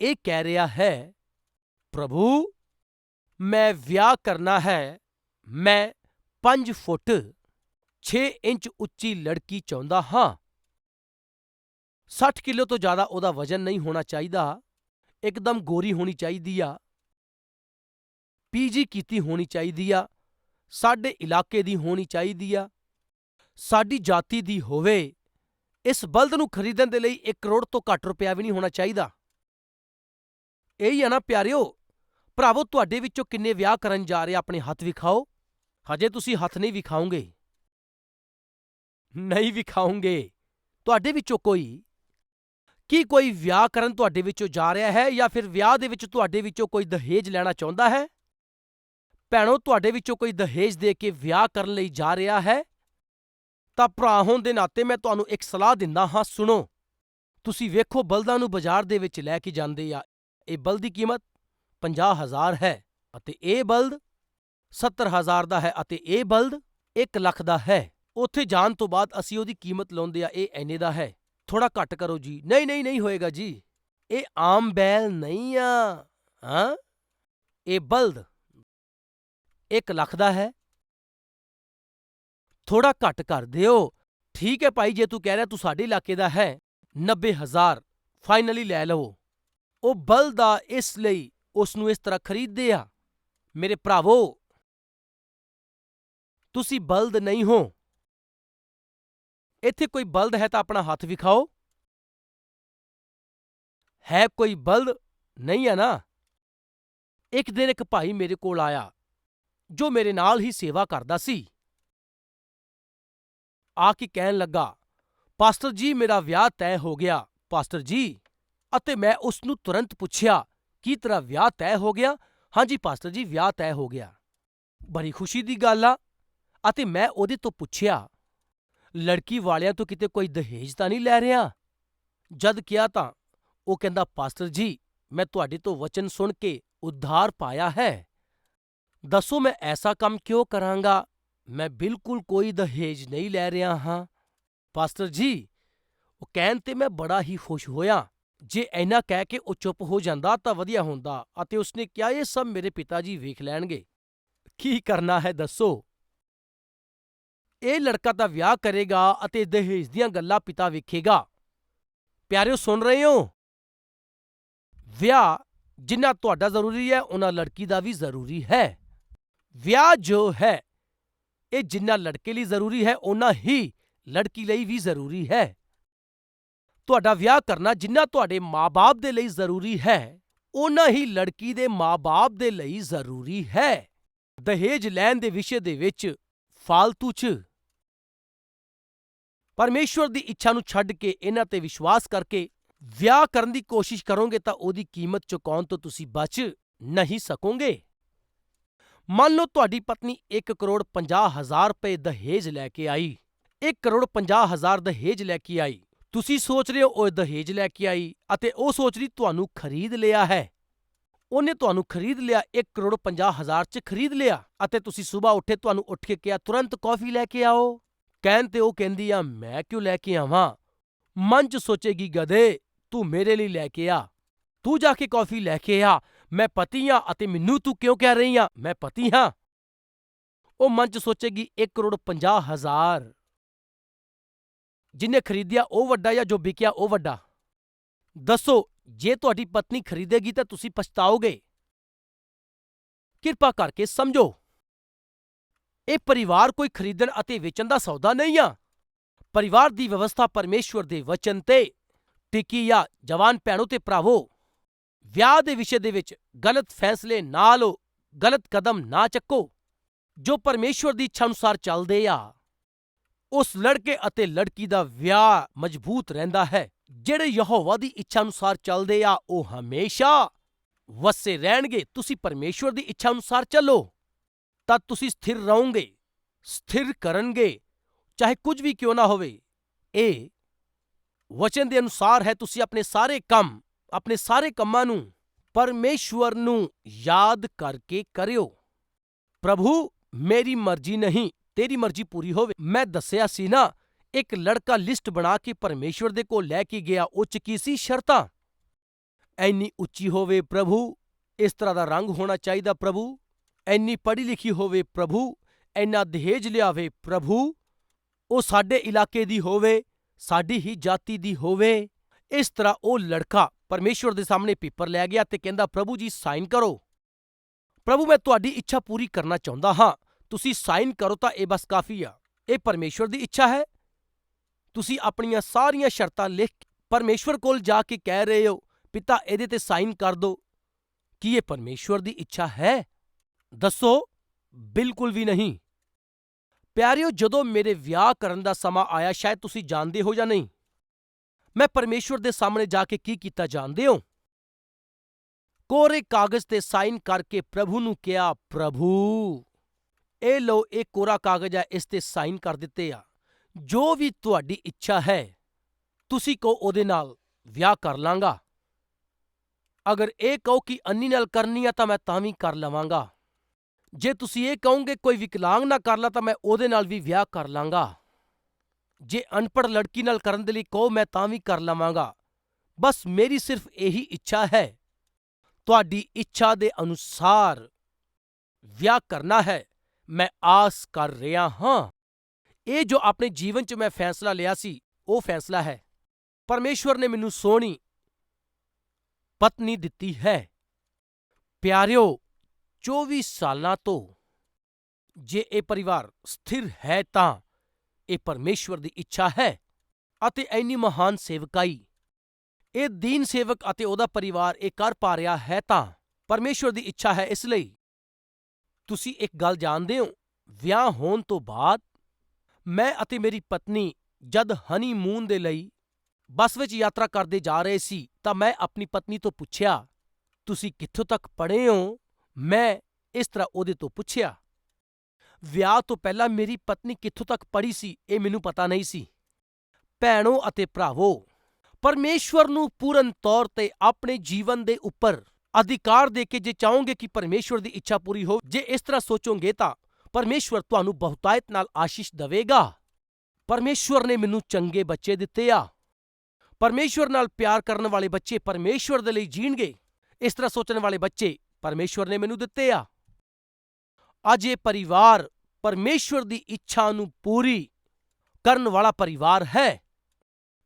A: ਇਹ ਕਹਿ ਰਿਹਾ ਹੈ, ਪ੍ਰਭੂ, ਮੈਂ ਵਿਆਹ ਕਰਨਾ ਹੈ। ਮੈਂ ਪੰਜ ਫੁੱਟ ਛੇ ਇੰਚ ਉੱਚੀ ਲੜਕੀ ਚਾਹੁੰਦਾ ਹਾਂ। ਸੱਠ ਕਿਲੋ ਤੋਂ ਜ਼ਿਆਦਾ ਉਹਦਾ ਵਜ਼ਨ ਨਹੀਂ ਹੋਣਾ ਚਾਹੀਦਾ। ਇੱਕਦਮ ਗੋਰੀ ਹੋਣੀ ਚਾਹੀਦੀ ਆ। ਪੀਜੀ ਕੀਤੀ ਹੋਣੀ ਚਾਹੀਦੀ ਆ। ਸਾਡੇ ਇਲਾਕੇ ਦੀ ਹੋਣੀ ਚਾਹੀਦੀ ਆ। ਸਾਡੀ ਜਾਤੀ ਦੀ ਹੋਵੇ। ਇਸ ਬਲਦ ਨੂੰ ਖਰੀਦਣ ਦੇ ਲਈ 1 ਕਰੋੜ ਤੋਂ ਘੱਟ ਰੁਪਇਆ ਵੀ ਨਹੀਂ ਹੋਣਾ ਚਾਹੀਦਾ। ਇਹੀ ਆ ਨਾ ਪਿਆਰਿਓ, ਭਰਾਵੋ, ਤੁਹਾਡੇ ਵਿੱਚੋਂ ਕਿੰਨੇ ਵਿਆਹ ਕਰਨ ਜਾ ਰਹੇ ਆਪਣੇ ਹੱਥ ਵਿਖਾਓ। ਹਜੇ ਤੁਸੀਂ ਹੱਥ ਨਹੀਂ ਵਿਖਾਓਗੇ। ਨਹੀਂ ਵਿਖਾਓਗੇ? ਤੁਹਾਡੇ ਵਿੱਚੋਂ ਕੋਈ? ਕੀ ਕੋਈ ਵਿਆਹ ਕਰਨ ਤੁਹਾਡੇ ਵਿੱਚੋਂ ਜਾ ਰਿਹਾ ਹੈ ਜਾਂ ਫਿਰ ਵਿਆਹ ਦੇ ਵਿੱਚ ਤੁਹਾਡੇ ਵਿੱਚੋਂ ਕੋਈ ਦਹੇਜ ਲੈਣਾ ਚਾਹੁੰਦਾ ਹੈ? ਭੈਣੋ, ਤੁਹਾਡੇ ਵਿੱਚੋਂ ਕੋਈ ਦਹੇਜ ਦੇ ਕੇ ਵਿਆਹ ਕਰਨ ਲਈ ਜਾ ਰਿਹਾ ਹੈ? ਤਾਂ ਭਰਾ ਹੋਣ ਦੇ ਨਾਤੇ ਮੈਂ ਤੁਹਾਨੂੰ ਇੱਕ ਸਲਾਹ ਦਿੰਦਾ ਹਾਂ, ਸੁਣੋ। ਤੁਸੀਂ ਵੇਖੋ ਬਲਦਾਂ ਨੂੰ ਬਾਜ਼ਾਰ ਦੇ ਵਿੱਚ ਲੈ ਕੇ ਜਾਂਦੇ ਆ। ਇਹ ਬਲਦ ਦੀ ਕੀਮਤ 50000 ਹੈ ਅਤੇ ਇਹ ਬਲਦ 70000 ਦਾ ਹੈ ਅਤੇ ਇਹ ਬਲਦ 1 ਲੱਖ ਦਾ ਹੈ। ਉੱਥੇ ਜਾਣ ਤੋਂ ਬਾਅਦ ਅਸੀਂ ਉਹਦੀ ਕੀਮਤ ਲਾਉਂਦੇ ਆ, ਇਹ ਐਨੇ ਦਾ ਹੈ। ਥੋੜਾ ਘੱਟ ਕਰੋ ਜੀ। ਨਹੀਂ ਨਹੀਂ ਨਹੀਂ ਹੋਏਗਾ ਜੀ। ਇਹ ਆਮ ਬੈਲ ਨਹੀਂ ਆ। ਹਾਂ? ਇਹ ਬਲਦ 1 ਲੱਖ ਦਾ ਹੈ ਥੋੜ੍ਹਾ ਘੱਟ ਕਰ ਦਿਓ। ਠੀਕ ਹੈ ਭਾਈ, ਜੇ ਤੂੰ ਕਹਿ ਰਿਹਾ ਤੂੰ ਸਾਡੇ ਇਲਾਕੇ ਦਾ ਹੈ, ਨੱਬੇ ਹਜ਼ਾਰ ਫਾਈਨਲੀ ਲੈ ਲਵੋ। ਉਹ ਬਲਦ ਆ ਇਸ ਲਈ ਉਸ ਨੂੰ ਇਸ ਤਰ੍ਹਾਂ ਖਰੀਦਦੇ ਆ। ਮੇਰੇ ਭਰਾਵੋ, ਤੁਸੀਂ ਬਲਦ ਨਹੀਂ ਹੋ। ਇੱਥੇ ਕੋਈ ਬਲਦ ਹੈ ਤਾਂ ਆਪਣਾ ਹੱਥ ਵਿਖਾਓ। ਹੈ ਕੋਈ ਬਲਦ? ਨਹੀਂ ਹੈ ਨਾ। ਇੱਕ ਦਿਨ ਇੱਕ ਭਾਈ ਮੇਰੇ ਕੋਲ ਆਇਆ, ਜੋ ਮੇਰੇ ਨਾਲ ਹੀ ਸੇਵਾ ਕਰਦਾ ਸੀ। ਆ ਕੇ ਕਹਿਣ ਲੱਗਾ, ਪਾਸਟਰ ਜੀ, ਮੇਰਾ ਵਿਆਹ ਤੈਅ ਹੋ ਗਿਆ। ਪਾਸਟਰ ਜੀ, ਅਤੇ ਮੈਂ ਉਸ ਨੂੰ ਤੁਰੰਤ ਪੁੱਛਿਆ, ਕੀ ਤੇਰਾ ਵਿਆਹ ਤੈਅ ਹੋ ਗਿਆ? ਹਾਂਜੀ ਪਾਸਟਰ ਜੀ, ਵਿਆਹ ਤੈਅ ਹੋ ਗਿਆ। ਬੜੀ ਖੁਸ਼ੀ ਦੀ ਗੱਲ ਆ। ਅਤੇ ਮੈਂ ਉਹਦੇ ਤੋਂ ਪੁੱਛਿਆ, ਲੜਕੀ ਵਾਲਿਆਂ ਤੋਂ ਕਿਤੇ ਕੋਈ ਦਹੇਜ ਤਾਂ ਨਹੀਂ ਲੈ ਰਿਹਾ? ਜਦ ਕਿਹਾ ਤਾਂ। ਉਹ ਕਹਿੰਦਾ, ਪਾਸਟਰ ਜੀ, ਮੈਂ ਤੁਹਾਡੇ ਤੋਂ ਵਚਨ ਸੁਣ ਕੇ ਉਧਾਰ ਪਾਇਆ ਹੈ। ਦੱਸੋ ਮੈਂ ਐਸਾ ਕੰਮ ਕਿਉਂ ਕਰਾਂਗਾ? ਮੈਂ ਬਿਲਕੁਲ ਕੋਈ ਦਹੇਜ ਨਹੀਂ ਲੈ ਰਿਹਾ ਹਾਂ। ਪਾਸਟਰ ਜੀ, ਉਹ ਕਹਿਣ ਤੇ ਮੈਂ ਬੜਾ ਹੀ ਖੁਸ਼ ਹੋਇਆ। ਜੇ ਇੰਨਾ ਕਹਿ ਕੇ ਉਹ ਚੁੱਪ ਹੋ ਜਾਂਦਾ ਤਾਂ ਵਧੀਆ ਹੁੰਦਾ ਅਤੇ ਉਸਨੇ ਕਿਹਾ ਇਹ ਸਭ ਮੇਰੇ ਪਿਤਾ ਜੀ ਵੇਖ ਲੈਣਗੇ। ਕੀ ਕਰਨਾ ਹੈ ਦੱਸੋ? ਇਹ ਲੜਕਾ ਤਾਂ ਵਿਆਹ ਕਰੇਗਾ ਅਤੇ ਦਹੇਜ ਦੀਆਂ ਗੱਲਾਂ ਪਿਤਾ ਵੇਖੇਗਾ। ਪਿਆਰਿਓ, ਸੁਣ ਰਹੇ ਹੋ? ਵਿਆਹ ਜਿੰਨਾ ਤੁਹਾਡਾ ਜ਼ਰੂਰੀ ਹੈ, ਉਹਨਾਂ ਲੜਕੀ ਦਾ ਵੀ ਜ਼ਰੂਰੀ ਹੈ। ਵਿਆਹ ਜੋ ਹੈ ਇਹ ਜਿੰਨਾ ਲੜਕੇ ਲਈ ਜ਼ਰੂਰੀ ਹੈ ਉਹਨਾਂ ਹੀ ਲੜਕੀ ਲਈ ਵੀ ਜ਼ਰੂਰੀ ਹੈ। ਤੁਹਾਡਾ ਵਿਆਹ ਕਰਨਾ ਜਿੰਨਾ ਤੁਹਾਡੇ ਮਾਂ ਬਾਪ ਦੇ ਲਈ ਜ਼ਰੂਰੀ ਹੈ ਉਹਨਾਂ ਹੀ ਲੜਕੀ ਦੇ ਮਾਂ ਬਾਪ ਦੇ ਲਈ ਜ਼ਰੂਰੀ ਹੈ। ਦਹੇਜ ਲੈਣ ਦੇ ਵਿਸ਼ੇ ਦੇ ਵਿੱਚ ਫਾਲਤੂ ਚ। ਪਰਮੇਸ਼ਵਰ ਦੀ ਇੱਛਾ ਨੂੰ ਛੱਡ ਕੇ ਇਹਨਾਂ ਤੇ ਵਿਸ਼ਵਾਸ ਕਰਕੇ ਵਿਆਹ ਕਰਨ ਦੀ ਕੋਸ਼ਿਸ਼ ਕਰੋਗੇ ਤਾਂ ਉਹਦੀ ਕੀਮਤ ਚੁਕਾਉਣ ਤੋਂ ਤੁਸੀਂ ਬਚ ਨਹੀਂ ਸਕੋਗੇ। ਮੰਨ ਲਓ ਤੁਹਾਡੀ ਪਤਨੀ 1 ਕਰੋੜ 50 ਹਜ਼ਾਰ ਰੁਪਏ ਦਹੇਜ ਲੈ ਕੇ ਆਈ। 1 ਕਰੋੜ 50 ਹਜ਼ਾਰ ਦਹੇਜ ਲੈ ਕੇ ਆਈ। ਤੁਸੀਂ ਸੋਚ ਰਹੇ ਹੋ ਉਹ ਦਹੇਜ ਲੈ ਕੇ ਆਈ ਅਤੇ ਉਹ ਸੋਚ ਰਹੀ ਤੁਹਾਨੂੰ ਖਰੀਦ ਲਿਆ ਹੈ। ਉਹਨੇ ਤੁਹਾਨੂੰ ਖਰੀਦ ਲਿਆ 1 ਕਰੋੜ 50 ਹਜ਼ਾਰ ਚ ਖਰੀਦ ਲਿਆ ਅਤੇ ਤੁਸੀਂ ਸਵੇਰ ਉੱਠੇ ਤੁਹਾਨੂੰ ਉੱਠ ਕੇ ਕਿਹਾ, ਤੁਰੰਤ ਕੌਫੀ ਲੈ ਕੇ ਆਓ। ਕਹਿਣ ਤੇ ਉਹ ਕਹਿੰਦੀ ਆ, ਮੈਂ ਕਿਉਂ ਲੈ ਕੇ ਆਵਾਂ? ਮਨ ਚ ਸੋਚੇਗੀ ਗਦੇ ਤੂੰ ਮੇਰੇ ਲਈ ਲੈ ਕੇ ਆ। ਤੂੰ ਜਾ ਕੇ ਕੌਫੀ ਲੈ ਕੇ ਆ ਮੈਂ ਪਤੀ ਹਾਂ ਅਤੇ ਮੈਨੂੰ ਤੂੰ ਕਿਉਂ ਕਹਿ ਰਹੀ ਆ? ਮੈਂ ਪਤੀ ਹਾਂ। ਉਹ ਮਨ ਚ ਸੋਚੇਗੀ, ਇੱਕ ਕਰੋੜ 50 ਹਜ਼ਾਰ। ਜਿਹਨੇ ਖਰੀਦਿਆ ਉਹ ਵੱਡਾ ਜਾਂ ਜੋ ਵਿਕਿਆ ਉਹ ਵੱਡਾ? ਦੱਸੋ, ਜੇ ਤੁਹਾਡੀ ਪਤਨੀ ਖਰੀਦੇਗੀ ਤਾਂ ਤੁਸੀਂ ਪਛਤਾਓਗੇ? ਕਿਰਪਾ ਕਰਕੇ ਸਮਝੋ। ਇਹ ਪਰਿਵਾਰ ਕੋਈ ਖਰੀਦਣ ਅਤੇ ਵੇਚਣ ਦਾ ਸੌਦਾ ਨਹੀਂ ਆ। ਪਰਿਵਾਰ ਦੀ ਵਿਵਸਥਾ ਪਰਮੇਸ਼ੁਰ ਦੇ ਵਚਨ ਤੇ। ਟਿਕੀ ਆ, ਜਵਾਨ ਭੈਣੋ ਤੇ ਭਰਾਵੋ। ਵਿਆਹ ਦੇ ਵਿਸ਼ੇ ਦੇ ਵਿੱਚ ਗਲਤ ਫੈਸਲੇ ਨਾ ਲਓ, ਗਲਤ ਕਦਮ ਨਾ ਚੱਕੋ, ਜੋ ਪਰਮੇਸ਼ਵਰ ਦੀ ਇੱਛਾ ਅਨੁਸਾਰ ਚੱਲਦੇ ਆ। ਉਸ ਲੜਕੇ ਅਤੇ ਲੜਕੀ ਦਾ ਵਿਆਹ ਮਜ਼ਬੂਤ ਰਹਿੰਦਾ ਹੈ, ਜਿਹੜੇ ਯਹੋਵਾ ਦੀ ਇੱਛਾ ਅਨੁਸਾਰ ਚੱਲਦੇ ਆ, ਉਹ ਹਮੇਸ਼ਾ ਵਸੇ ਰਹਿਣਗੇ। ਤੁਸੀਂ ਪਰਮੇਸ਼ਵਰ ਦੀ ਇੱਛਾ ਅਨੁਸਾਰ ਚੱਲੋ, ਤਾਂ ਤੁਸੀਂ ਸਥਿਰ ਰਹੋਗੇ, ਸਥਿਰ ਕਰਨਗੇ। ਚਾਹੇ ਕੁਝ ਵੀ ਕਿਉਂ ਨਾ ਹੋਵੇ, ਇਹ ਵਚਨ ਦੇ ਅਨੁਸਾਰ ਹੈ, ਤੁਸੀਂ ਆਪਣੇ ਸਾਰੇ ਕੰਮ ਆਪਣੇ ਸਾਰੇ ਕੰਮਾਂ ਨੂੰ, ਪਰਮੇਸ਼ਵਰ ਨੂੰ ਯਾਦ ਕਰਕੇ ਕਰਿਓ। ਪ੍ਰਭੂ, ਮੇਰੀ ਮਰਜ਼ੀ ਨਹੀਂ, ਤੇਰੀ ਮਰਜ਼ੀ ਪੂਰੀ ਹੋਵੇ। ਮੈਂ ਦੱਸਿਆ ਸੀ ਨਾ, ਇੱਕ ਲੜਕਾ ਲਿਸਟ ਬਣਾ ਕੇ ਪਰਮੇਸ਼ਵਰ ਦੇ ਕੋਲ ਲੈ ਕੇ ਗਿਆ, ਉਹ ਚ ਕੀ ਸੀ? ਸ਼ਰਤਾਂ। ਐਨੀ ਉੱਚੀ ਹੋਵੇ ਪ੍ਰਭੂ, ਇਸ ਤਰ੍ਹਾਂ ਦਾ ਰੰਗ ਹੋਣਾ ਚਾਹੀਦਾ ਪ੍ਰਭੂ। ਐਨੀ ਪੜ੍ਹੀ ਲਿਖੀ ਹੋਵੇ ਪ੍ਰਭੂ, ਐਨਾ ਦਹੇਜ ਲਿਆਵੇ ਪ੍ਰਭੂ। ਉਹ ਸਾਡੇ ਇਲਾਕੇ ਦੀ ਹੋਵੇ, ਸਾਡੀ ਹੀ ਜਾਤੀ ਦੀ ਹੋਵੇ। ਇਸ ਤਰ੍ਹਾਂ ਉਹ ਲੜਕਾ ਪਰਮੇਸ਼ਵਰ ਦੇ ਸਾਹਮਣੇ ਪੇਪਰ ਲੈ ਗਿਆ ਤੇ ਕਹਿੰਦਾ, ਪ੍ਰਭੂ ਜੀ, ਸਾਈਨ ਕਰੋ। ਪ੍ਰਭੂ, ਮੈਂ ਤੁਹਾਡੀ ਇੱਛਾ ਪੂਰੀ ਕਰਨਾ ਚਾਹੁੰਦਾ ਹਾਂ। ਤੁਸੀਂ ਸਾਈਨ ਕਰੋ ਤਾਂ ਇਹ ਬਸ ਕਾਫੀ ਆ। ਇਹ ਪਰਮੇਸ਼ਵਰ ਦੀ ਇੱਛਾ ਹੈ। ਤੁਸੀਂ ਆਪਣੀਆਂ ਸਾਰੀਆਂ ਸ਼ਰਤਾਂ ਲਿਖ ਕੇ ਪਰਮੇਸ਼ਵਰ ਕੋਲ ਜਾ ਕੇ ਕਹਿ ਰਹੇ ਹੋ। ਪਿਤਾ, ਇਹਦੇ ਤੇ ਸਾਈਨ ਕਰ ਦਿਓ ਕੀ ਇਹ ਪਰਮੇਸ਼ਵਰ ਦੀ ਇੱਛਾ ਹੈ? ਦੱਸੋ। ਬਿਲਕੁਲ ਵੀ ਨਹੀਂ। ਪਿਆਰਿਓ, ਜਦੋਂ ਮੇਰੇ ਵਿਆਹ ਕਰਨ ਦਾ ਸਮਾਂ ਆਇਆ, ਸ਼ਾਇਦ ਤੁਸੀਂ ਜਾਣਦੇ ਹੋ ਜਾਂ ਨਹੀਂ। ਮੈਂ ਪਰਮੇਸ਼ਵਰ ਦੇ ਸਾਹਮਣੇ ਜਾ ਕੇ ਕੀ ਕੀਤਾ ਜਾਣਦੇ ਹੋ? ਕੋਰੇ ਕਾਗਜ਼ ਤੇ ਸਾਈਨ ਕਰਕੇ ਪ੍ਰਭੂ ਨੂੰ ਕਿਹਾ, ਪ੍ਰਭੂ, ਇਹ ਲਓ, ਇਹ ਕੋਰਾ ਕਾਗਜ਼ ਹੈ ਇਸ ਤੇ ਸਾਈਨ ਕਰ ਦਿੱਤੇ ਆ। ਜੋ ਵੀ ਤੁਹਾਡੀ ਇੱਛਾ ਹੈ, ਤੁਸੀਂ ਕਹੋ ਉਹਦੇ ਨਾਲ ਵਿਆਹ ਕਰ ਲਾਂਗਾ। ਅਗਰ ਇਹ ਕਹੋ ਕਿ ਅੰਨੀ ਨਾਲ ਕਰਨੀ ਆ, ਤਾਂ ਮੈਂ ਤਾਂ ਵੀ ਕਰ ਲਵਾਂਗਾ। ਜੇ ਤੁਸੀਂ ਇਹ ਕਹੋਗੇ, ਕੋਈ ਵਿਕਲਾਂਗ ਨਾ ਕਰ ਲਾ, ਤਾਂ ਮੈਂ ਉਹਦੇ ਨਾਲ ਵੀ ਵਿਆਹ ਕਰ ਲਾਂਗਾ। ਜੇ ਅਨਪੜ੍ਹ ਲੜਕੀ ਨਾਲ ਕਰਨ ਦੇ ਲਈ ਕਹੋ, ਮੈਂ ਤਾਂ ਵੀ ਕਰ ਲਵਾਂਗਾ। ਬਸ ਮੇਰੀ ਸਿਰਫ ਇਹੀ ਇੱਛਾ ਹੈ। ਤੁਹਾਡੀ ਇੱਛਾ ਦੇ ਅਨੁਸਾਰ ਵਿਆਹ ਕਰਨਾ ਹੈ। ਮੈਂ ਆਸ ਕਰ ਰਿਹਾ ਹਾਂ। ਇਹ ਜੋ ਆਪਣੇ ਜੀਵਨ 'ਚ ਮੈਂ ਫੈਸਲਾ ਲਿਆ ਸੀ, ਉਹ ਫੈਸਲਾ ਹੈ। ਪਰਮੇਸ਼ਵਰ ਨੇ ਮੈਨੂੰ ਸੋਹਣੀ ਪਤਨੀ ਦਿੱਤੀ ਹੈ। ਪਿਆਰਿਓ 24 ਸਾਲਾਂ ਤੋਂ ਜੇ ਇਹ ਪਰਿਵਾਰ ਸਥਿਰ ਹੈ ਤਾਂ ਇਹ ਪਰਮੇਸ਼ਵਰ ਦੀ ਇੱਛਾ ਹੈ ਅਤੇ ਇੰਨੀ ਮਹਾਨ ਸੇਵਕਾਈ। ਇਹ ਦੀਨ ਸੇਵਕ ਅਤੇ ਉਹਦਾ ਪਰਿਵਾਰ ਇਹ ਕਰ ਪਾ ਰਿਹਾ ਹੈ ਤਾਂ ਪਰਮੇਸ਼ਵਰ ਦੀ ਇੱਛਾ ਹੈ ਇਸ ਲਈ। ਤੁਸੀਂ ਇੱਕ ਗੱਲ ਜਾਣਦੇ ਹੋ, ਵਿਆਹ ਹੋਣ ਤੋਂ ਬਾਅਦ ਮੈਂ ਅਤੇ ਮੇਰੀ ਪਤਨੀ ਜਦ ਹਨੀਮੂਨ ਦੇ ਲਈ ਬੱਸ ਵਿੱਚ ਯਾਤਰਾ ਕਰਦੇ ਜਾ ਰਹੇ ਸੀ ਤਾਂ ਮੈਂ ਆਪਣੀ ਪਤਨੀ ਤੋਂ ਪੁੱਛਿਆ, ਤੁਸੀਂ ਕਿੱਥੋਂ ਤੱਕ ਪੜ੍ਹੇ ਹੋ? ਮੈਂ ਇਸ ਤਰ੍ਹਾਂ ਉਹਦੇ ਤੋਂ ਪੁੱਛਿਆ। ਵਿਆਹ ਤੋਂ ਪਹਿਲਾਂ ਮੇਰੀ ਪਤਨੀ ਕਿੱਥੋਂ ਤੱਕ ਪੜ੍ਹੀ ਸੀ, ਇਹ ਮੈਨੂੰ ਪਤਾ ਨਹੀਂ ਸੀ। ਭੈਣੋ ਅਤੇ ਭਰਾਵੋ, ਪਰਮੇਸ਼ਵਰ ਨੂੰ ਪੂਰਨ ਤੌਰ ਤੇ ਆਪਣੇ ਜੀਵਨ ਦੇ ਉੱਪਰ ਅਧਿਕਾਰ ਦੇ ਕੇ ਜੇ ਚਾਹੋਗੇ ਕਿ ਪਰਮੇਸ਼ਵਰ ਦੀ ਇੱਛਾ ਪੂਰੀ ਹੋ ਜੇ ਇਸ ਤਰ੍ਹਾਂ ਸੋਚੋਗੇ ਤਾਂ ਪਰਮੇਸ਼ਵਰ ਤੁਹਾਨੂੰ ਬਹੁਤਾਇਤ ਨਾਲ ਆਸ਼ੀਸ਼ ਦੇਵੇਗਾ। ਪਰਮੇਸ਼ਵਰ ਨੇ ਮੈਨੂੰ ਚੰਗੇ ਬੱਚੇ ਦਿੱਤੇ ਆ। ਪਰਮੇਸ਼ਵਰ ਨਾਲ ਪਿਆਰ ਕਰਨ ਵਾਲੇ ਬੱਚੇ ਪਰਮੇਸ਼ਵਰ ਦੇ ਲਈ ਜੀਣਗੇ। ਇਸ ਤਰ੍ਹਾਂ ਸੋਚਣ ਵਾਲੇ ਬੱਚੇ ਪਰਮੇਸ਼ਵਰ ਨੇ ਮੈਨੂੰ ਦਿੱਤੇ ਆ। ਅੱਜ ਇਹ ਪਰਿਵਾਰ ਪਰਮੇਸ਼ਵਰ ਦੀ ਇੱਛਾ ਨੂੰ ਪੂਰੀ ਕਰਨ ਵਾਲਾ ਪਰਿਵਾਰ ਹੈ।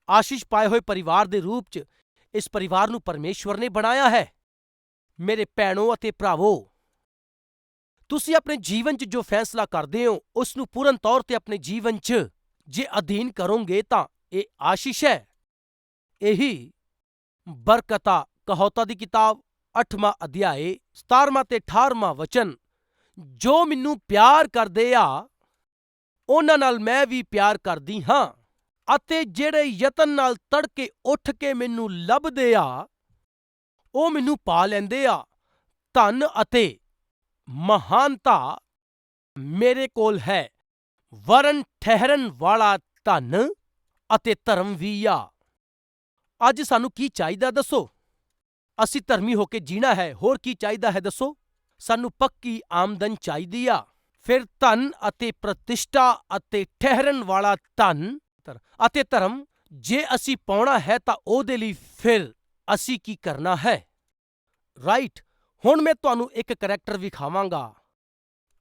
A: ਆਸ਼ੀਸ਼ ਪਾਏ ਹੋਏ ਪਰਿਵਾਰ ਦੇ ਰੂਪ 'ਚ ਇਸ ਪਰਿਵਾਰ ਨੂੰ ਪਰਮੇਸ਼ਵਰ ਨੇ ਬਣਾਇਆ ਹੈ। ਮੇਰੇ ਭੈਣੋ ਅਤੇ ਭਰਾਵੋ, ਤੁਸੀਂ ਆਪਣੇ ਜੀਵਨ 'ਚ ਜੋ ਫੈਸਲਾ ਕਰਦੇ ਹੋ, ਉਸ ਨੂੰ ਪੂਰਨ ਤੌਰ ਤੇ ਆਪਣੇ ਜੀਵਨ 'ਚ ਜੇ ਅਧੀਨ ਕਰੋਗੇ ਤਾਂ ਇਹ ਆਸ਼ੀਸ਼ ਹੈ। ਇਹੀ ਬਰਕਤਾ ਕਹੌਤਾ ਦੀ ਕਿਤਾਬ 8ਵਾਂ ਅਧਿਆਏ 17ਵਾਂ ਤੇ 18ਵਾਂ ਵਚਨ ਜੋ ਮੈਨੂੰ ਪਿਆਰ ਕਰਦੇ ਆ, ਉਹਨਾਂ ਨਾਲ ਮੈਂ ਵੀ ਪਿਆਰ ਕਰਦੀ ਹਾਂ ਅਤੇ ਜਿਹੜੇ ਯਤਨ ਨਾਲ ਤੜਕੇ ਉੱਠ ਕੇ ਮੈਨੂੰ ਲੱਭਦੇ ਆ, ਉਹ ਮੈਨੂੰ ਪਾ ਲੈਂਦੇ ਆ। ਧਨ ਅਤੇ ਮਹਾਨਤਾ ਮੇਰੇ ਕੋਲ ਹੈ। ਵਰਨ ਠਹਿਰਨ ਵਾਲਾ ਧਨ ਅਤੇ ਧਰਮ ਵੀ ਆ। ਅੱਜ ਸਾਨੂੰ ਕੀ ਚਾਹੀਦਾ ਦੱਸੋ? ਅਸੀਂ ਧਰਮੀ ਹੋ ਕੇ ਜੀਣਾ ਹੈ, ਹੋਰ ਕੀ ਚਾਹੀਦਾ ਹੈ ਦੱਸੋ? ਸਾਨੂੰ ਪੱਕੀ ਆਮਦਨ ਚਾਹੀਦੀ ਆ। ਫਿਰ ਧਨ ਅਤੇ ਪ੍ਰਤਿਸ਼ਠਾ ਅਤੇ ਠਹਿਰਨ ਵਾਲਾ ਧਨ ਅਤੇ ਧਰਮ, ਜੇ ਅਸੀਂ ਪਾਉਣਾ ਹੈ ਤਾਂ ਉਹਦੇ ਲਈ ਫਿਰ ਅਸੀਂ ਕੀ ਕਰਨਾ ਹੈ? ਰਾਈਟ ਹੁਣ ਮੈਂ ਤੁਹਾਨੂੰ ਇੱਕ ਕਰੈਕਟਰ ਵਿਖਾਵਾਂਗਾ।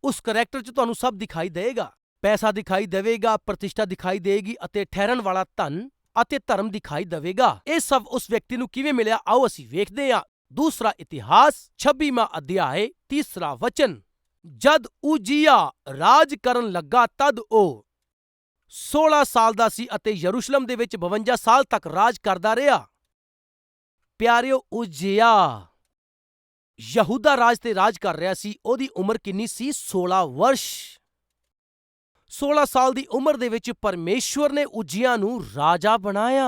A: ਉਸ ਕਰੈਕਟਰ 'ਚ ਤੁਹਾਨੂੰ ਸਭ ਦਿਖਾਈ ਦੇਵੇਗਾ। ਪੈਸਾ ਦਿਖਾਈ ਦੇਵੇਗਾ, ਪ੍ਰਤਿਸ਼ਠਾ ਦਿਖਾਈ ਦੇਗੀ ਅਤੇ ਠਹਿਰਨ ਵਾਲਾ ਧਨ ਅਤੇ ਧਰਮ ਦਿਖਾਈ ਦੇਵੇਗਾ। ਇਹ ਸਭ ਉਸ ਵਿਅਕਤੀ ਨੂੰ ਕਿਵੇਂ ਮਿਲਿਆ? ਆਓ ਅਸੀਂ ਵੇਖਦੇ ਹਾਂ। ਦੂਸਰਾ ਇਤਿਹਾਸ 26ਵਾਂ ਅਧਿਆਏ ਤੀਸਰਾ ਵਚਨ ਜਦ ਉਜੀਆ ਰਾਜ ਕਰਨ ਲੱਗਾ ਤਦ ਉਹ 16 ਸਾਲ ਦਾ ਸੀ ਅਤੇ ਯਰੂਸ਼ਲਮ ਦੇ ਵਿੱਚ 52 ਸਾਲ ਤੱਕ ਰਾਜ ਕਰਦਾ ਰਿਹਾ ਪਿਆਰਿਓ ਉਜੀਆ ਯਹੂਦਾ ਰਾਜ ਤੇ ਰਾਜ ਕਰ ਰਿਹਾ ਸੀ ਉਹਦੀ ਉਮਰ ਕਿੰਨੀ ਸੀ 16 ਵਰਸ਼ 16 ਸਾਲ ਦੀ ਉਮਰ ਦੇ ਵਿੱਚ ਪਰਮੇਸ਼ਵਰ ਨੇ ਉਜੀਆ ਨੂੰ ਰਾਜਾ ਬਣਾਇਆ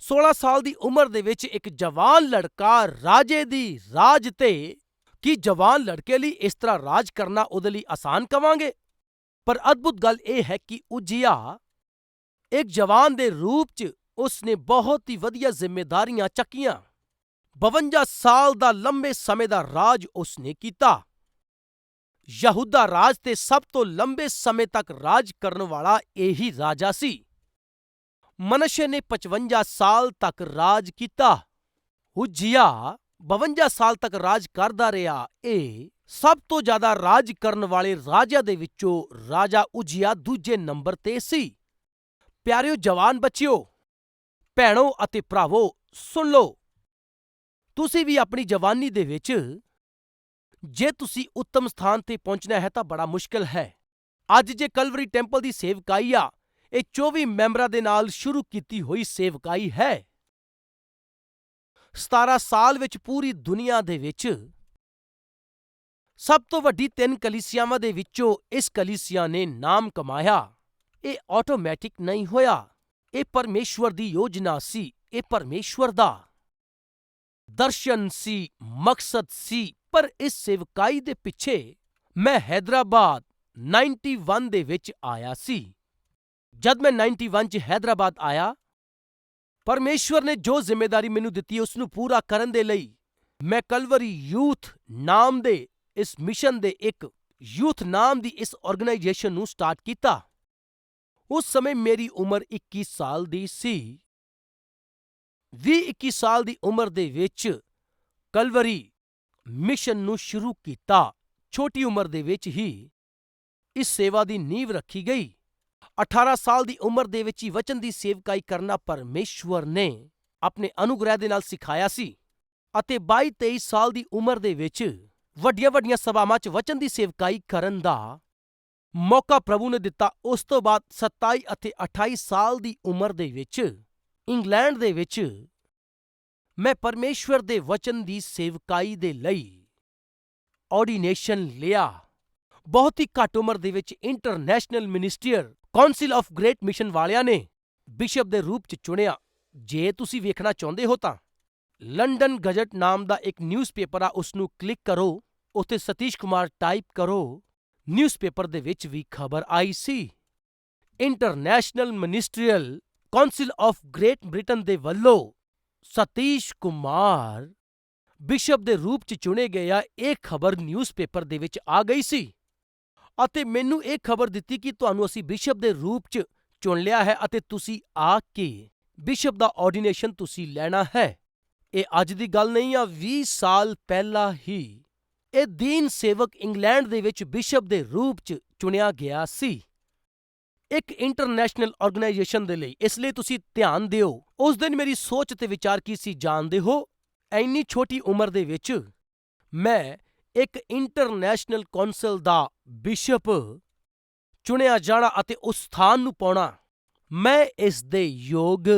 A: 16 ਸਾਲ ਦੀ ਉਮਰ ਦੇ ਵਿੱਚ ਇੱਕ ਜਵਾਨ ਲੜਕਾ ਰਾਜੇ ਦੀ ਰਾਜ ਤੇ ਕੀ ਜਵਾਨ ਲੜਕੇ ਲਈ ਇਸ ਤਰ੍ਹਾਂ ਰਾਜ ਕਰਨਾ ਉਹਦੇ ਲਈ ਆਸਾਨ ਕਵਾਂਗੇ? ਪਰ ਅਦਭੁਤ ਗੱਲ ਇਹ ਹੈ ਕਿ ਉਜਿਆ ਇੱਕ ਜਵਾਨ ਦੇ ਰੂਪ 'ਚ ਉਸਨੇ ਬਹੁਤ ਹੀ ਵਧੀਆ ਜ਼ਿੰਮੇਵਾਰੀਆਂ ਚੱਕੀਆਂ। 52 ਸਾਲ ਦਾ ਲੰਬੇ ਸਮੇਂ ਦਾ ਰਾਜ ਉਸਨੇ ਕੀਤਾ। ਯਹੂਦਾ ਰਾਜ ਤੇ ਸਭ ਤੋਂ ਲੰਬੇ ਸਮੇਂ ਤੱਕ ਰਾਜ ਕਰਨ ਵਾਲਾ ਇਹੀ ਰਾਜਾ ਸੀ। ਮਨਸ਼ੇ ਨੇ 55 ਸਾਲ ਤੱਕ ਰਾਜ ਕੀਤਾ। ਉਜੀਆ 52 ਸਾਲ ਤੱਕ ਰਾਜ ਕਰਦਾ ਰਿਹਾ। ਇਹ ਸਭ ਤੋਂ ਜ਼ਿਆਦਾ ਰਾਜ ਕਰਨ ਵਾਲੇ ਰਾਜਿਆਂ ਦੇ ਵਿੱਚੋਂ ਰਾਜਾ ਉਜੀਆ ਦੂਜੇ ਨੰਬਰ ਤੇ ਸੀ। ਪਿਆਰਿਓ ਜਵਾਨ ਬੱਚਿਓ, ਭੈਣੋ ਅਤੇ ਭਰਾਵੋ, ਸੁਣ ਲਓ। ਤੁਸੀਂ ਵੀ ਆਪਣੀ ਜਵਾਨੀ ਦੇ ਵਿੱਚ ਜੇ ਤੁਸੀਂ ਉੱਤਮ ਸਥਾਨ ਤੇ ਪਹੁੰਚਣਾ ਹੈ ਤਾਂ ਬੜਾ ਮੁਸ਼ਕਲ ਹੈ। ਅੱਜ ਜੇ ਕਲਵਰੀ ਟੈਂਪਲ ਦੀ ਸੇਵਕਾਈ ਆ ਇਹ 24 ਮੈਂਬਰਾਂ ਦੇ ਨਾਲ ਸ਼ੁਰੂ ਕੀਤੀ ਹੋਈ ਸੇਵਕਾਈ ਹੈ। 17 ਸਾਲ ਵਿੱਚ ਪੂਰੀ ਦੁਨੀਆ ਦੇ ਵਿੱਚ ਸਭ ਤੋਂ ਵੱਡੀ ਤਿੰਨ ਕਲੀਸਿਆਵਾਂ ਦੇ ਵਿੱਚੋਂ ਇਸ ਕਲੀਸਿਆ ਨੇ ਨਾਮ ਕਮਾਇਆ। ਇਹ ਆਟੋਮੈਟਿਕ ਨਹੀਂ ਹੋਇਆ। ਇਹ ਪਰਮੇਸ਼ਵਰ ਦੀ ਯੋਜਨਾ ਸੀ। ਇਹ ਪਰਮੇਸ਼ਵਰ ਦਾ ਦਰਸ਼ਨ ਸੀ, ਮਕਸਦ ਸੀ। ਪਰ ਇਸ ਸੇਵਕਾਈ ਦੇ ਪਿੱਛੇ ਮੈਂ ਹੈਦਰਾਬਾਦ 91 ਦੇ ਵਿੱਚ ਆਇਆ ਸੀ। ਜਦ ਮੈਂ 91 ਚ ਹੈਦਰਾਬਾਦ ਆਇਆ ਪਰਮੇਸ਼ੁਰ ਨੇ ਜੋ ਜ਼ਿੰਮੇਵਾਰੀ ਮੈਨੂੰ ਦਿੱਤੀ ਉਸ ਨੂੰ ਪੂਰਾ ਕਰਨ ਦੇ ਲਈ ਮੈਂ ਕਲਵਰੀ ਯੂਥ ਨਾਮ ਦੇ, ਇਸ ਮਿਸ਼ਨ ਦੇ ਇੱਕ ਯੂਥ ਨਾਮ ਦੀ ਇਸ ਆਰਗੇਨਾਈਜੇਸ਼ਨ ਨੂੰ ਸਟਾਰਟ ਕੀਤਾ। ਉਸ ਸਮੇਂ ਮੇਰੀ ਉਮਰ 21 ਸਾਲ ਦੀ ਸੀ। 20-21 ਸਾਲ ਦੀ ਉਮਰ ਦੇ ਵਿੱਚ ਕਲਵਰੀ ਮਿਸ਼ਨ ਨੂੰ ਸ਼ੁਰੂ ਕੀਤਾ। ਛੋਟੀ ਉਮਰ ਦੇ ਵਿੱਚ ਹੀ ਇਸ ਸੇਵਾ ਦੀ ਨੀਂਵ ਰੱਖੀ ਗਈ। 18 ਸਾਲ ਦੀ ਉਮਰ ਦੇ ਵਿੱਚ ਹੀ ਵਚਨ ਦੀ ਸੇਵਕਾਈ ਕਰਨਾ ਪਰਮੇਸ਼ਵਰ ਨੇ ਆਪਣੇ ਅਨੁਗ੍ਰਹਿ ਦੇ ਨਾਲ ਸਿਖਾਇਆ ਸੀ ਅਤੇ 22-23 ਸਾਲ ਦੀ ਉਮਰ ਦੇ ਵਿੱਚ ਵੱਡੀਆਂ-ਵੱਡੀਆਂ ਸਭਾਵਾਂ 'ਚ ਵਚਨ ਦੀ ਸੇਵਕਾਈ ਕਰਨ ਦਾ ਮੌਕਾ ਪ੍ਰਭੂ ਨੇ ਦਿੱਤਾ। ਉਸ ਤੋਂ ਬਾਅਦ 27 ਅਤੇ 28 ਸਾਲ ਦੀ ਉਮਰ ਦੇ ਵਿੱਚ ਇੰਗਲੈਂਡ ਦੇ ਵਿੱਚ ਮੈਂ ਪਰਮੇਸ਼ਵਰ ਦੇ ਵਚਨ ਦੀ ਸੇਵਕਾਈ ਦੇ ਲਈ ਆਰਡੀਨੇਸ਼ਨ ਲਿਆ। ਬਹੁਤ ਹੀ ਘੱਟ ਉਮਰ ਦੇ ਵਿੱਚ international ministerial council of great mission ਵਾਲਿਆਂ ਨੇ ਬਿਸ਼ਪ ਦੇ ਰੂਪ 'ਚ ਚੁਣਿਆ। ਜੇ ਤੁਸੀਂ ਵੇਖਣਾ ਚਾਹੁੰਦੇ ਹੋ ਤਾਂ ਲੰਡਨ ਗਜਟ ਨਾਮ ਦਾ ਇੱਕ ਨਿਊਜ਼ਪੇਪਰ ਆ, ਉਸ ਨੂੰ ਕਲਿੱਕ ਕਰੋ, ਉੱਥੇ ਸਤੀਸ਼ ਕੁਮਾਰ ਟਾਈਪ ਕਰੋ। ਨਿਊਜ਼ਪੇਪਰ ਦੇ ਵਿੱਚ ਵੀ ਖਬਰ ਆਈ ਸੀ। International ministerial council of Great Britain ਦੇ ਵੱਲੋਂ ਸਤੀਸ਼ ਕੁਮਾਰ ਬਿਸ਼ਪ ਦੇ ਰੂਪ 'ਚ ਚੁਣੇ ਗਏ ਆ, ਇਹ ਖਬਰ ਨਿਊਜ਼ਪੇਪਰ ਦੇ ਵਿੱਚ ਆ ਗਈ ਸੀ। ਅਤੇ ਮੈਨੂੰ ਇਹ ਖਬਰ ਦਿੱਤੀ ਕਿ ਤੁਹਾਨੂੰ ਅਸੀਂ ਬਿਸ਼ਪ ਦੇ ਰੂਪ 'ਚ ਚੁਣ ਲਿਆ ਹੈ ਅਤੇ ਤੁਸੀਂ ਆ ਕੇ ਬਿਸ਼ਪ ਦਾ ਆਰਡੀਨੇਸ਼ਨ ਤੁਸੀਂ ਲੈਣਾ ਹੈ। ਇਹ ਅੱਜ ਦੀ ਗੱਲ ਨਹੀਂ ਆ 20 ਸਾਲ ਪਹਿਲਾਂ ਹੀ। ਇਹ ਦੀਨ ਸੇਵਕ ਇੰਗਲੈਂਡ ਦੇ ਵਿੱਚ ਬਿਸ਼ਪ ਦੇ ਰੂਪ 'ਚ ਚੁਣਿਆ ਗਿਆ ਸੀ। ਇੱਕ ਇੰਟਰਨੈਸ਼ਨਲ ਆਰਗੇਨਾਈਜੇਸ਼ਨ ਦੇ ਲਈ, ਇਸ ਲਈ ਤੁਸੀਂ ਧਿਆਨ ਦਿਓ। ਉਸ ਦਿਨ ਮੇਰੀ ਸੋਚ ਤੇ ਵਿਚਾਰ ਕੀ ਸੀ ਜਾਣਦੇ ਹੋ? ਇੰਨੀ ਛੋਟੀ ਉਮਰ ਦੇ ਵਿੱਚ ਮੈਂ ਇੱਕ ਇੰਟਰਨੈਸ਼ਨਲ ਕੌਂਸਲ ਦਾ ਬਿਸ਼ਪ ਚੁਣਿਆ ਜਾਣਾ ਅਤੇ ਉਸ ਸਥਾਨ ਨੂੰ ਪਾਉਣਾ। ਮੈਂ ਇਸ ਦੇ ਯੋਗ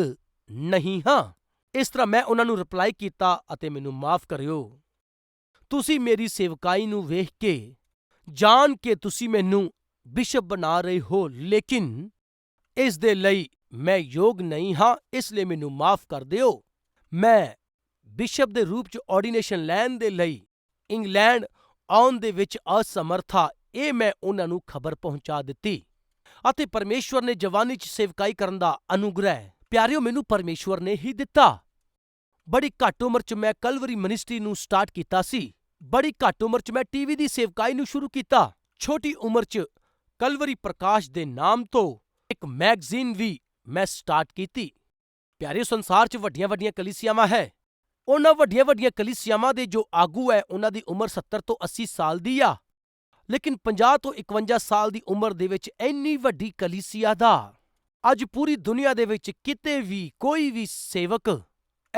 A: ਨਹੀਂ ਹਾਂ। ਇਸ ਤਰ੍ਹਾਂ ਮੈਂ ਉਹਨਾਂ ਨੂੰ ਰਿਪਲਾਈ ਕੀਤਾ ਅਤੇ ਮੈਨੂੰ ਮਾਫ ਕਰਿਓ। ਤੁਸੀਂ ਮੇਰੀ ਸੇਵਕਾਈ ਨੂੰ ਵੇਖ ਕੇ ਜਾਣ ਕੇ ਤੁਸੀਂ ਮੈਨੂੰ ਬਿਸ਼ਪ ਬਣਾ ਰਹੇ ਹੋ, ਲੇਕਿਨ ਇਸ ਦੇ ਲਈ ਮੈਂ ਯੋਗ ਨਹੀਂ ਹਾਂ, ਇਸ ਲਈ ਮੈਨੂੰ ਮਾਫ ਕਰ ਦਿਓ। ਮੈਂ ਬਿਸ਼ਪ ਦੇ ਰੂਪ 'ਚ ਆਰਡੀਨੇਸ਼ਨ ਲੈਣ ਦੇ ਲਈ ਇੰਗਲੈਂਡ ਆਉਣ ਦੇ ਵਿੱਚ ਅਸਮਰਥਾ ਇਹ ਮੈਂ ਉਹਨਾਂ ਨੂੰ ਖਬਰ ਪਹੁੰਚਾ ਦਿੱਤੀ। ਅਤੇ ਪਰਮੇਸ਼ਵਰ ਨੇ ਜਵਾਨੀ 'ਚ ਸੇਵਕਾਈ ਕਰਨ ਦਾ ਅਨੁਗ੍ਰਹਿ, ਪਿਆਰਿਓ, ਮੈਨੂੰ ਪਰਮੇਸ਼ਵਰ ਨੇ ਹੀ ਦਿੱਤਾ। ਬੜੀ ਘੱਟ ਉਮਰ 'ਚ ਮੈਂ ਕਲਵਰੀ ਮਿਨਿਸਟਰੀ ਨੂੰ ਸਟਾਰਟ ਕੀਤਾ ਸੀ। ਬੜੀ ਘੱਟ ਉਮਰ 'ਚ ਮੈਂ ਟੀਵੀ ਦੀ ਸੇਵਕਾਈ ਨੂੰ ਸ਼ੁਰੂ ਕੀਤਾ। ਛੋਟੀ ਉਮਰ 'ਚ ਕਲਵਰੀ ਪ੍ਰਕਾਸ਼ ਦੇ ਨਾਮ ਤੋਂ ਇੱਕ ਮੈਗਜ਼ੀਨ ਵੀ ਮੈਂ ਸਟਾਰਟ ਕੀਤੀ। ਪਿਆਰੇ ਸੰਸਾਰ 'ਚ ਵੱਡੀਆਂ-ਵੱਡੀਆਂ ਕਲੀਸਿਆਵਾਂ ਹੈ। ਉਹਨਾਂ ਵੱਡੀਆਂ-ਵੱਡੀਆਂ ਕਲੀਸਿਆਵਾਂ ਦੇ ਜੋ ਆਗੂ ਹੈ, ਉਹਨਾਂ ਦੀ ਉਮਰ 70 ਤੋਂ 80 ਸਾਲ ਦੀ ਆ। ਲੇਕਿਨ 50 ਤੋਂ 51 ਸਾਲ ਦੀ ਉਮਰ ਦੇ ਵਿੱਚ ਇੰਨੀ ਵੱਡੀ ਕਲੀਸਿਆ ਦਾ। ਅੱਜ ਪੂਰੀ ਦੁਨੀਆ ਦੇ ਵਿੱਚ ਕਿਤੇ ਵੀ ਕੋਈ ਵੀ ਸੇਵਕ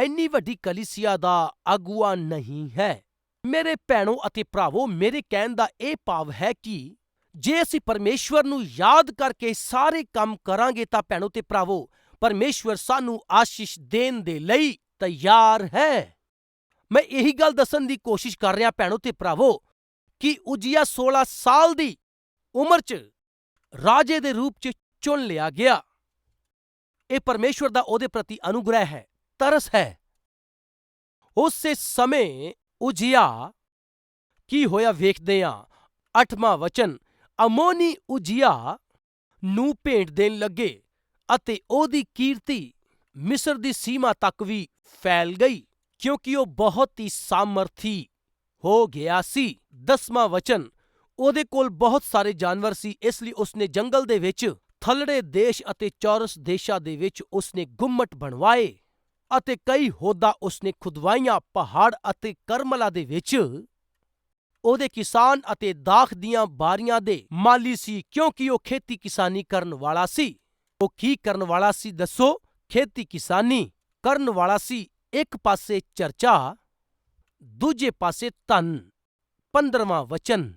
A: ਇੰਨੀ ਵੱਡੀ ਕਲੀਸਿਆ ਦਾ ਆਗੂਆ ਨਹੀਂ ਹੈ। ਮੇਰੇ ਭੈਣੋ ਅਤੇ ਭਰਾਵੋ, ਮੇਰੇ ਕਹਿਣ ਦਾ ਇਹ ਭਾਵ ਹੈ ਕਿ ਜੇ ਅਸੀਂ ਪਰਮੇਸ਼ਵਰ ਨੂੰ ਯਾਦ ਕਰਕੇ ਸਾਰੇ ਕੰਮ ਕਰਾਂਗੇ ਤਾਂ ਭੈਣੋ ਤੇ ਭਰਾਵੋ, ਪਰਮੇਸ਼ਵਰ ਸਾਨੂੰ ਆਸ਼ੀਸ਼ ਦੇਣ ਦੇ ਲਈ ਤਿਆਰ ਹੈ। ਮੈਂ ਇਹੀ ਗੱਲ ਦੱਸਣ ਦੀ ਕੋਸ਼ਿਸ਼ ਕਰ ਰਿਹਾ, ਭੈਣੋ ਤੇ ਭਰਾਵੋ, ਕਿ ਉਜੀਆ 16 ਸਾਲ ਦੀ ਉਮਰ 'ਚ ਰਾਜੇ ਦੇ ਰੂਪ 'ਚ ਚੁਣ ਲਿਆ ਗਿਆ। ਇਹ ਪਰਮੇਸ਼ਵਰ ਦਾ ਉਹਦੇ ਪ੍ਰਤੀ ਅਨੁਗ੍ਰਹਿ ਹੈ, ਤਰਸ ਹੈ। ਉਸੇ ਸਮੇਂ ਉਜੀਆ ਕੀ ਹੋਇਆ ਵੇਖਦੇ ਹਾਂ ਅੱਠਵਾਂ ਵਚਨ, ਅਮੋਨੀ ਉਜੀਆ ਨੂੰ ਭੇਂਟ ਦੇਣ ਲੱਗੇ ਅਤੇ ਉਹਦੀ ਕੀਰਤੀ ਮਿਸਰ ਦੀ ਸੀਮਾ ਤੱਕ ਵੀ ਫੈਲ ਗਈ ਕਿਉਂਕਿ ਉਹ ਬਹੁਤ ਹੀ ਸਾਮਰਥੀ ਹੋ ਗਿਆ ਸੀ। ਦਸਵਾਂ ਵਚਨ, ਉਹਦੇ ਕੋਲ ਬਹੁਤ ਸਾਰੇ ਜਾਨਵਰ ਸੀ, ਇਸ ਲਈ ਉਸਨੇ ਜੰਗਲ ਦੇ ਵਿੱਚ ਥਲੜੇ ਦੇਸ਼ ਅਤੇ ਚੌਰਸ ਦੇਸ਼ਾਂ ਦੇ ਵਿੱਚ ਉਸਨੇ ਗੁੰਮਟ ਬਣਵਾਏ ਅਤੇ ਕਈ ਹੋਦਾ ਉਸਨੇ ਖੁਦਵਾਈਆਂ ਪਹਾੜ ਅਤੇ ਕਰਮਲਾ ਦੇ ਵਿੱਚ ਉਹਦੇ ਕਿਸਾਨ ਅਤੇ ਦਾਖ ਦੀਆਂ ਬਾਰੀਆਂ ਦੇ ਮਾਲੀ ਸੀ ਕਿਉਂਕਿ ਉਹ ਖੇਤੀ ਕਿਸਾਨੀ ਕਰਨ ਵਾਲਾ ਸੀ। ਉਹ ਕੀ ਕਰਨ ਵਾਲਾ ਸੀ ਦੱਸੋ? ਖੇਤੀ ਕਿਸਾਨੀ ਕਰਨ ਵਾਲਾ ਸੀ, ਇੱਕ ਪਾਸੇ ਚਰਚਾ, ਦੂਜੇ ਪਾਸੇ ਧਨ। 15ਵਾਂ ਵਚਨ,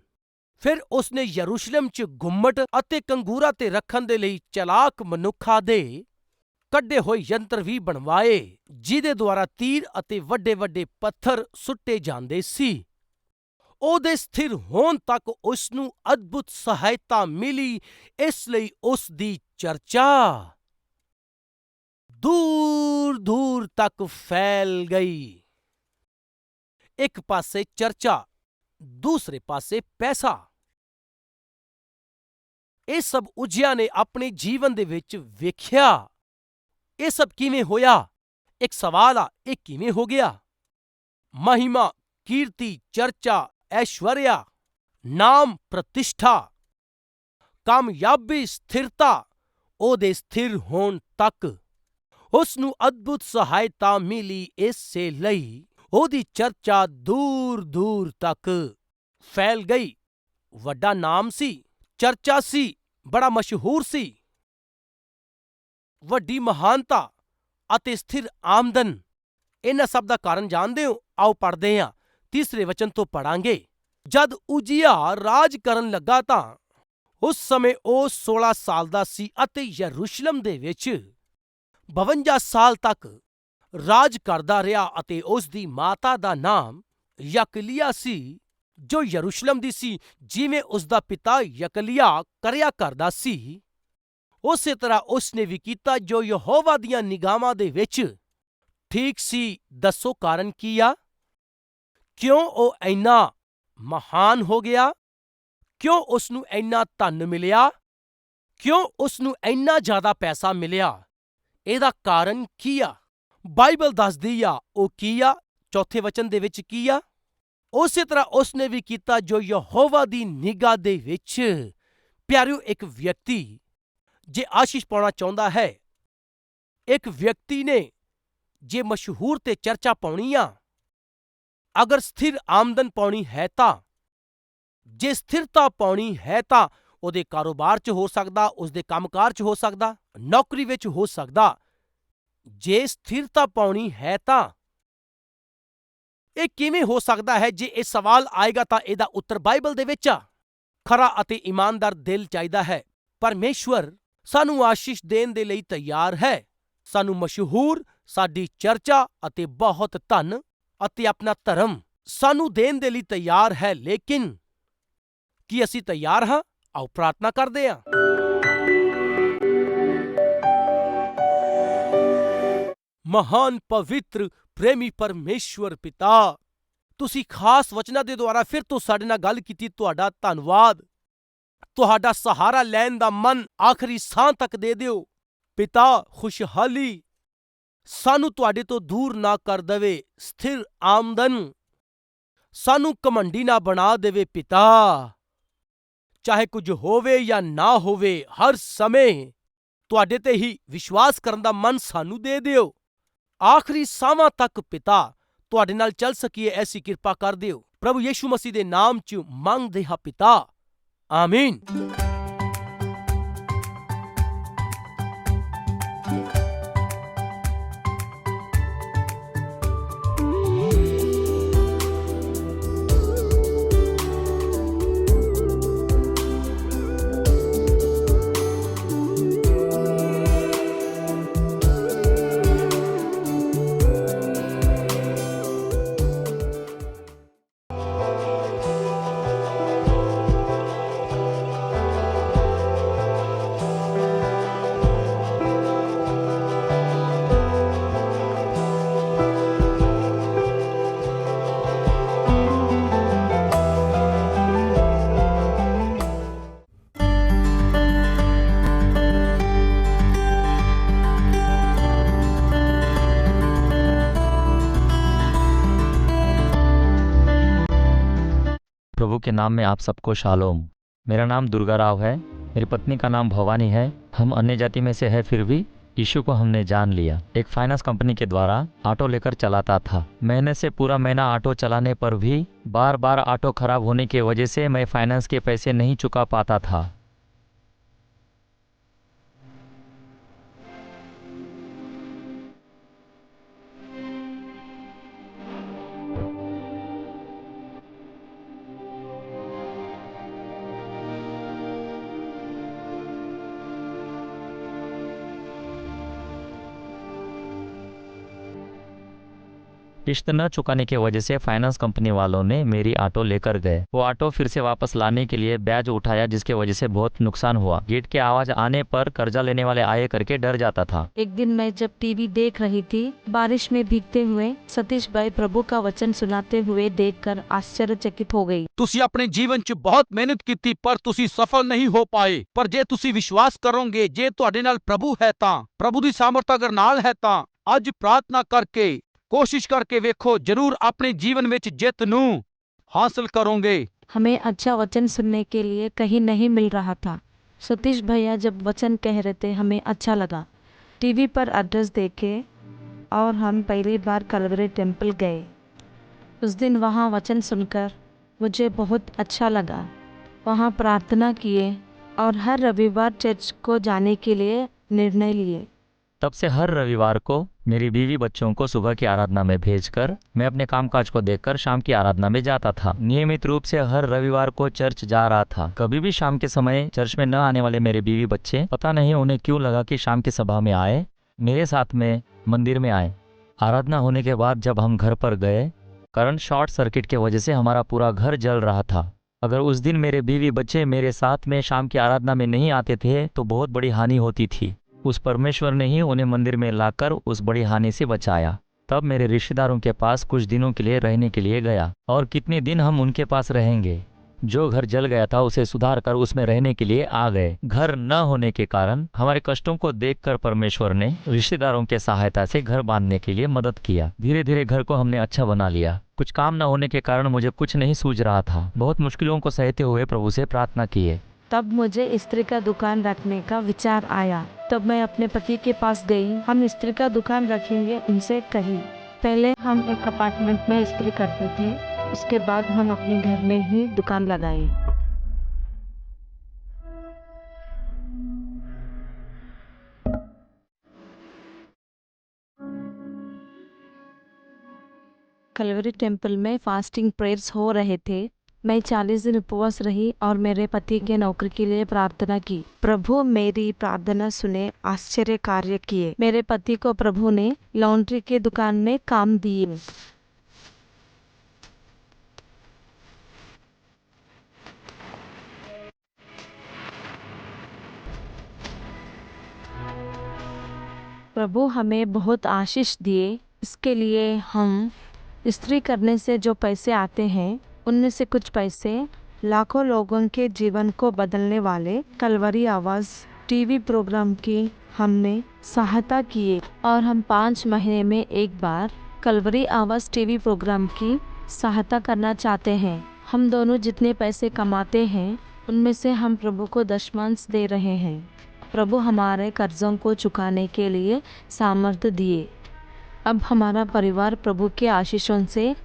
A: ਫਿਰ ਉਸਨੇ ਯਰੂਸ਼ਲਮ 'ਚ ਗੁੰਮਟ ਅਤੇ ਕੰਗੂਰਾ ਤੇ ਰੱਖਣ ਦੇ ਲਈ ਚਲਾਕ ਮਨੁੱਖਾਂ ਦੇ ਕੱਢੇ ਹੋਏ ਯੰਤਰ ਵੀ ਬਣਵਾਏ, ਜਿਹਦੇ ਦੁਆਰਾ ਤੀਰ ਅਤੇ ਵੱਡੇ ਵੱਡੇ ਪੱਥਰ ਸੁੱਟੇ ਜਾਂਦੇ ਸੀ। ਉਹਦੇ ਸਥਿਰ ਹੋਣ ਤੱਕ ਉਸਨੂੰ ਅਦਭੁਤ ਸਹਾਇਤਾ ਮਿਲੀ, ਇਸ ਲਈ ਉਸ ਦੀ ਚਰਚਾ। ਦੂਰ ਦੂਰ ਤੱਕ ਫੈਲ ਗਈ। ਇੱਕ ਪਾਸੇ ਚਰਚਾ, ਦੂਸਰੇ ਪਾਸੇ ਪੈਸਾ। ਇਹ ਸਭ ਉਜਿਆ ਨੇ ਆਪਣੇ ਜੀਵਨ ਦੇ ਵਿੱਚ ਵੇਖਿਆ। ਇਹ ਸਭ ਕਿਵੇਂ ਹੋਇਆ? ਇੱਕ ਸਵਾਲ ਆ, ਇਹ ਕਿਵੇਂ ਹੋ ਗਿਆ? ਮਹਿਮਾ, ਕੀਰਤੀ, ਚਰਚਾ ਐਸ਼ਵਰਿਆ ਨਾਮ ਪ੍ਰਤਿਸ਼ਠਾ, ਕਾਮਯਾਬੀ, ਸਥਿਰਤਾ, ਉਹਦੇ ਸਥਿਰ ਹੋਣ ਤੱਕ। ਉਸ ਨੂੰ ਅਦਭੁਤ ਸਹਾਇਤਾ ਮਿਲੀ ਇਸੇ ਲਈ ਉਹਦੀ ਚਰਚਾ ਦੂਰ ਦੂਰ ਤੱਕ ਫੈਲ ਗਈ ਵੱਡਾ ਨਾਮ ਸੀ ਚਰਚਾ ਸੀ ਬੜਾ ਮਸ਼ਹੂਰ ਸੀ ਵੱਡੀ ਮਹਾਨਤਾ ਅਤੇ ਸਥਿਰ ਆਮਦਨ ਇਹਨਾਂ ਸਭ ਦਾ ਕਾਰਨ ਜਾਣਦੇ ਹੋ ਆਓ ਪੜ੍ਹਦੇ ਹਾਂ ਤੀਸਰੇ ਵਚਨ ਤੋਂ ਪੜਾਂਗੇ ਜਦ ਉਜੀਆ ਰਾਜ ਕਰਨ ਲੱਗਾ ਤਾਂ ਉਸ ਸਮੇਂ ਉਹ 16 ਸਾਲ ਦਾ ਸੀ ਅਤੇ ਯਰੂਸ਼ਲਮ ਦੇ ਵਿੱਚ 52 ਸਾਲ ਤੱਕ ਰਾਜ ਕਰਦਾ ਰਿਹਾ ਅਤੇ ਉਸ ਦੀ ਮਾਤਾ ਦਾ ਨਾਮ ਯਕਲੀਆ ਸੀ, ਜੋ ਯਰੂਸ਼ਲਮ ਦੀ ਸੀ, ਜਿਵੇਂ ਉਸ ਦਾ ਪਿਤਾ ਯਕਲੀਆ ਕਰਿਆ ਕਰਦਾ ਸੀ। ਉਸੇ ਤਰ੍ਹਾਂ ਉਸ ਨੇ ਵੀ ਕੀਤਾ, ਜੋ ਯਹੋਵਾ ਦੀਆਂ ਨਿਗਾਹਾਂ ਦੇ ਵਿੱਚ ਠੀਕ ਸੀ। ਦੱਸੋ ਕਾਰਨ ਕੀ ਆ? ਕਿਉਂ ਉਹ ਇੰਨਾ ਮਹਾਨ ਹੋ ਗਿਆ? ਕਿਉਂ ਉਸ ਨੂੰ ਇੰਨਾ ਧਨ ਮਿਲਿਆ? ਕਿਉਂ ਉਸ ਨੂੰ ਇੰਨਾ ਜ਼ਿਆਦਾ ਪੈਸਾ ਮਿਲਿਆ? ਇਹਦਾ ਕਾਰਨ ਕੀ ਆ? ਬਾਈਬਲ ਦੱਸਦੀ ਆ, ਉਹ ਕੀ ਆ? ਚੌਥੇ ਵਚਨ ਦੇ ਵਿੱਚ ਕੀ ਆ? ਉਸੇ ਤਰ੍ਹਾਂ ਉਸ ਨੇ ਵੀ ਕੀਤਾ ਜੋ ਯਹੋਵਾ ਦੀ ਨਿਗਾਹ ਦੇ ਵਿੱਚ। ਪਿਆਰਿਓ, ਇੱਕ ਵਿਅਕਤੀ ਜੇ ਆਸ਼ੀਸ਼ ਪਾਉਣਾ ਚਾਹੁੰਦਾ ਹੈ, ਇੱਕ ਵਿਅਕਤੀ ਨੇ ਜੇ ਮਸ਼ਹੂਰ ਤੇ ਚਰਚਾ ਪਾਉਣੀ ਆ, ਅਗਰ ਸਥਿਰ ਆਮਦਨ ਪਾਉਣੀ ਹੈ ਤਾਂ, ਜੇ ਸਥਿਰਤਾ ਪਾਉਣੀ ਹੈ ਤਾਂ ਉਹਦੇ ਕਾਰੋਬਾਰ 'ਚ ਹੋ ਸਕਦਾ, ਉਸਦੇ ਕੰਮਕਾਰ 'ਚ ਹੋ ਸਕਦਾ, ਨੌਕਰੀ ਵਿੱਚ ਹੋ ਸਕਦਾ। ਜੇ ਸਥਿਰਤਾ ਪਾਉਣੀ ਹੈ ਤਾਂ। ਇਹ ਕਿਵੇਂ ਹੋ ਸਕਦਾ ਹੈ ਜੇ ਇਹ ਸਵਾਲ ਆਏਗਾ ਤਾਂ ਇਹਦਾ ਉੱਤਰ ਬਾਈਬਲ ਦੇ ਵਿੱਚ ਆ। ਖਰਾ ਅਤੇ ਇਮਾਨਦਾਰ ਦਿਲ ਚਾਹੀਦਾ ਹੈ। ਪਰਮੇਸ਼ਵਰ ਸਾਨੂੰ ਆਸ਼ੀਸ਼ ਦੇਣ ਦੇ ਲਈ ਤਿਆਰ ਹੈ। ਸਾਨੂੰ ਮਸ਼ਹੂਰ, ਸਾਡੀ ਚਰਚਾ ਅਤੇ ਬਹੁਤ ਧਨ ਅਤੇ ਆਪਣਾ ਧਰਮ ਸਾਨੂੰ ਦੇਣ ਦੇ ਲਈ ਤਿਆਰ ਹੈ। ਲੇਕਿਨ ਕੀ ਅਸੀਂ ਤਿਆਰ ਹਾਂ? ਆਓ ਪ੍ਰਾਰਥਨਾ ਕਰਦੇ ਹਾਂ ਮਹਾਨ ਪਵਿੱਤਰ, ਪ੍ਰੇਮੀ ਪਰਮੇਸ਼ਵਰ ਪਿਤਾ, ਤੁਸੀਂ ਖਾਸ ਵਚਨਾਂ ਦੇ ਦੁਆਰਾ ਫਿਰ ਤੋਂ ਸਾਡੇ ਨਾਲ ਗੱਲ ਕੀਤੀ, ਤੁਹਾਡਾ ਧੰਨਵਾਦ। ਤੁਹਾਡਾ ਸਹਾਰਾ ਲੈਣ ਦਾ ਮਨ ਆਖਰੀ ਸਾਹ ਤੱਕ ਦੇ ਦਿਓ। ਪਿਤਾ, ਖੁਸ਼ਹਾਲੀ। ਸਾਨੂੰ ਤੁਹਾਡੇ ਤੋਂ ਦੂਰ ਨਾ ਕਰ ਦੇਵੇ, ਸਥਿਰ ਆਮਦਨ। ਸਾਨੂੰ ਕਮੰਡੀ ਨਾ ਬਣਾ ਦੇਵੇ ਪਿਤਾ। ਚਾਹੇ ਕੁਝ ਹੋਵੇ ਜਾਂ ਨਾ ਹੋਵੇ, ਹਰ ਸਮੇਂ ਤੁਹਾਡੇ ਤੇ ਹੀ ਵਿਸ਼ਵਾਸ ਕਰਨ ਦਾ ਮਨ ਸਾਨੂੰ ਦੇ ਦਿਓ। ਆਖਰੀ ਸਾਹਾਂ ਤੱਕ ਪਿਤਾ, ਤੁਹਾਡੇ ਨਾਲ ਚੱਲ ਸਕੀਏ ਐਸੀ ਕਿਰਪਾ ਕਰ ਦਿਓ। ਪ੍ਰਭੂ ਯੀਸ਼ੂ ਮਸੀਹ ਦੇ ਨਾਮ 'ਚ ਮੰਗਦੇ ਹਾਂ ਪਿਤਾ। ਆਮੀਨ।
B: नाम में आप सबको शालोम। मेरा नाम दुर्गा राव है, मेरी पत्नी का नाम भवानी है, हम अन्य जाति में से है, फिर भी यीशु को हमने जान लिया। एक फाइनेंस कंपनी के द्वारा ऑटो लेकर चलाता था। महीने से पूरा महीना ऑटो चलाने पर भी बार बार ऑटो खराब होने की वजह से मैं फाइनेंस के पैसे नहीं चुका पाता था। किश्त न चुकाने की वजह से फाइनेंस कंपनी वालों ने मेरी ऑटो लेकर गए वो ऑटो फिर से वापस लाने के लिए ब्याज उठाया जिसके वजह से बहुत नुकसान हुआ गेट के आवाज आने पर कर्जा लेने वाले आए करके डर जाता था
C: एक दिन मैं जब टीवी देख रही थी बारिश में भीगते हुए सतीश भाई प्रभु का वचन सुनाते हुए देखकर आश्चर्यचकित हो गई
D: ਤੁਸੀਂ ਆਪਣੇ ਜੀਵਨ 'ਚ ਬਹੁਤ ਮਿਹਨਤ ਕੀਤੀ ਪਰ ਤੁਸੀਂ ਸਫਲ ਨਹੀਂ ਹੋ ਪਾਏ ਪਰ ਜੇ ਤੁਸੀਂ ਵਿਸ਼ਵਾਸ ਕਰੋਗੇ ਜੇ ਤੁਹਾਡੇ ਨਾਲ ਪ੍ਰਭੂ ਹੈ ਤਾਂ ਪ੍ਰਭੂ ਦੀ ਸਾਮਰਥ ਅਗਰ ਨਾਲ ਹੈ ਤਾਂ ਅੱਜ ਪ੍ਰਾਰਥਨਾ ਕਰਕੇ कोशिश करके देखो ज़रूर अपने जीवन में जित हासिल करोगे।
C: हमें अच्छा वचन सुनने के लिए कहीं नहीं मिल रहा था। सतीश भैया जब वचन कह रहे थे हमें अच्छा लगा। टीवी पर एड्रेस देखे और हम पहली बार कलवरी टेंपल गए। उस दिन वहाँ वचन सुनकर मुझे बहुत अच्छा लगा। वहाँ प्रार्थना किए और हर रविवार चर्च को जाने के लिए निर्णय लिए।
B: तब से हर रविवार को मेरी बीवी बच्चों को सुबह की आराधना में भेजकर, मैं अपने कामकाज को देखकर शाम की आराधना में जाता था। नियमित रूप से हर रविवार को चर्च जा रहा था। कभी भी शाम के समय चर्च में न आने वाले मेरे बीवी बच्चे पता नहीं उन्हें क्यों लगा कि शाम की सभा में आए, मेरे साथ में मंदिर में आए। आराधना होने के बाद जब हम घर पर गए करंट शॉर्ट सर्किट के वजह से हमारा पूरा घर जल रहा था। अगर उस दिन मेरे बीवी बच्चे मेरे साथ में शाम की आराधना में नहीं आते थे तो बहुत बड़ी हानि होती थी। उस परमेश्वर ने ही उन्हें मंदिर में लाकर उस बड़ी हानि से बचाया। तब मेरे रिश्तेदारों के पास कुछ दिनों के लिए रहने के लिए गया और कितने दिन हम उनके पास रहेंगे। जो घर जल गया था उसे सुधार कर उसमें रहने के लिए आ गए। घर न होने के कारण हमारे कष्टों को देखकर परमेश्वर ने रिश्तेदारों के सहायता से घर बांधने के लिए मदद किया। धीरे धीरे घर को हमने अच्छा बना लिया। कुछ काम न होने के कारण मुझे कुछ नहीं सूझ रहा था। बहुत मुश्किलों को सहते हुए प्रभु से प्रार्थना किए।
C: तब मुझे स्त्री का दुकान रखने का विचार आया। तब मैं अपने पति के पास गई। हम स्त्री का दुकान रखेंगे, उनसे कही। पहले हम एक अपार्टमेंट में स्त्री करते थे। उसके बाद हम अपने घर में ही दुकान लगाए। कलवरी टेंपल में फास्टिंग प्रेयर्स हो रहे थे। मैं चालीस दिन उपवास रही और मेरे पति के नौकरी के लिए प्रार्थना की। प्रभु, मेरी प्रार्थना सुने, आश्चर्य कार्य किए। मेरे पति को प्रभु ने लॉन्ड्री के दुकान में काम दिए। प्रभु हमें बहुत आशीष दिए। इसके लिए हम स्त्री करने से जो पैसे आते हैं उनमें से कुछ पैसे लाखों लोगों के जीवन को बदलने वाले कलवरी आवाज़ टीवी प्रोग्राम की हमने सहायता किए और हम पाँच महीने में एक बार कलवरी आवाज़ टीवी प्रोग्राम की सहायता करना चाहते हैं। हम दोनों जितने पैसे कमाते हैं, उनमें से हम प्रभु को दशमांश दे रहे हैं। प्रभु हमारे कर्जों को चुकाने के लिए सामर्थ्य दिए। अब हमारा परिवार प्रभु के आशीषों से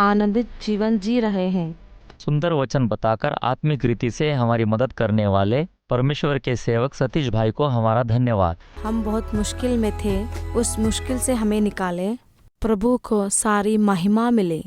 C: आनंदित जीवन जी रहे हैं।
B: सुंदर वचन बताकर आत्मिक रीति से हमारी मदद करने वाले परमेश्वर के सेवक सतीश भाई को हमारा धन्यवाद।
C: हम बहुत मुश्किल में थे उस मुश्किल से हमें निकाले। प्रभु को सारी महिमा मिले।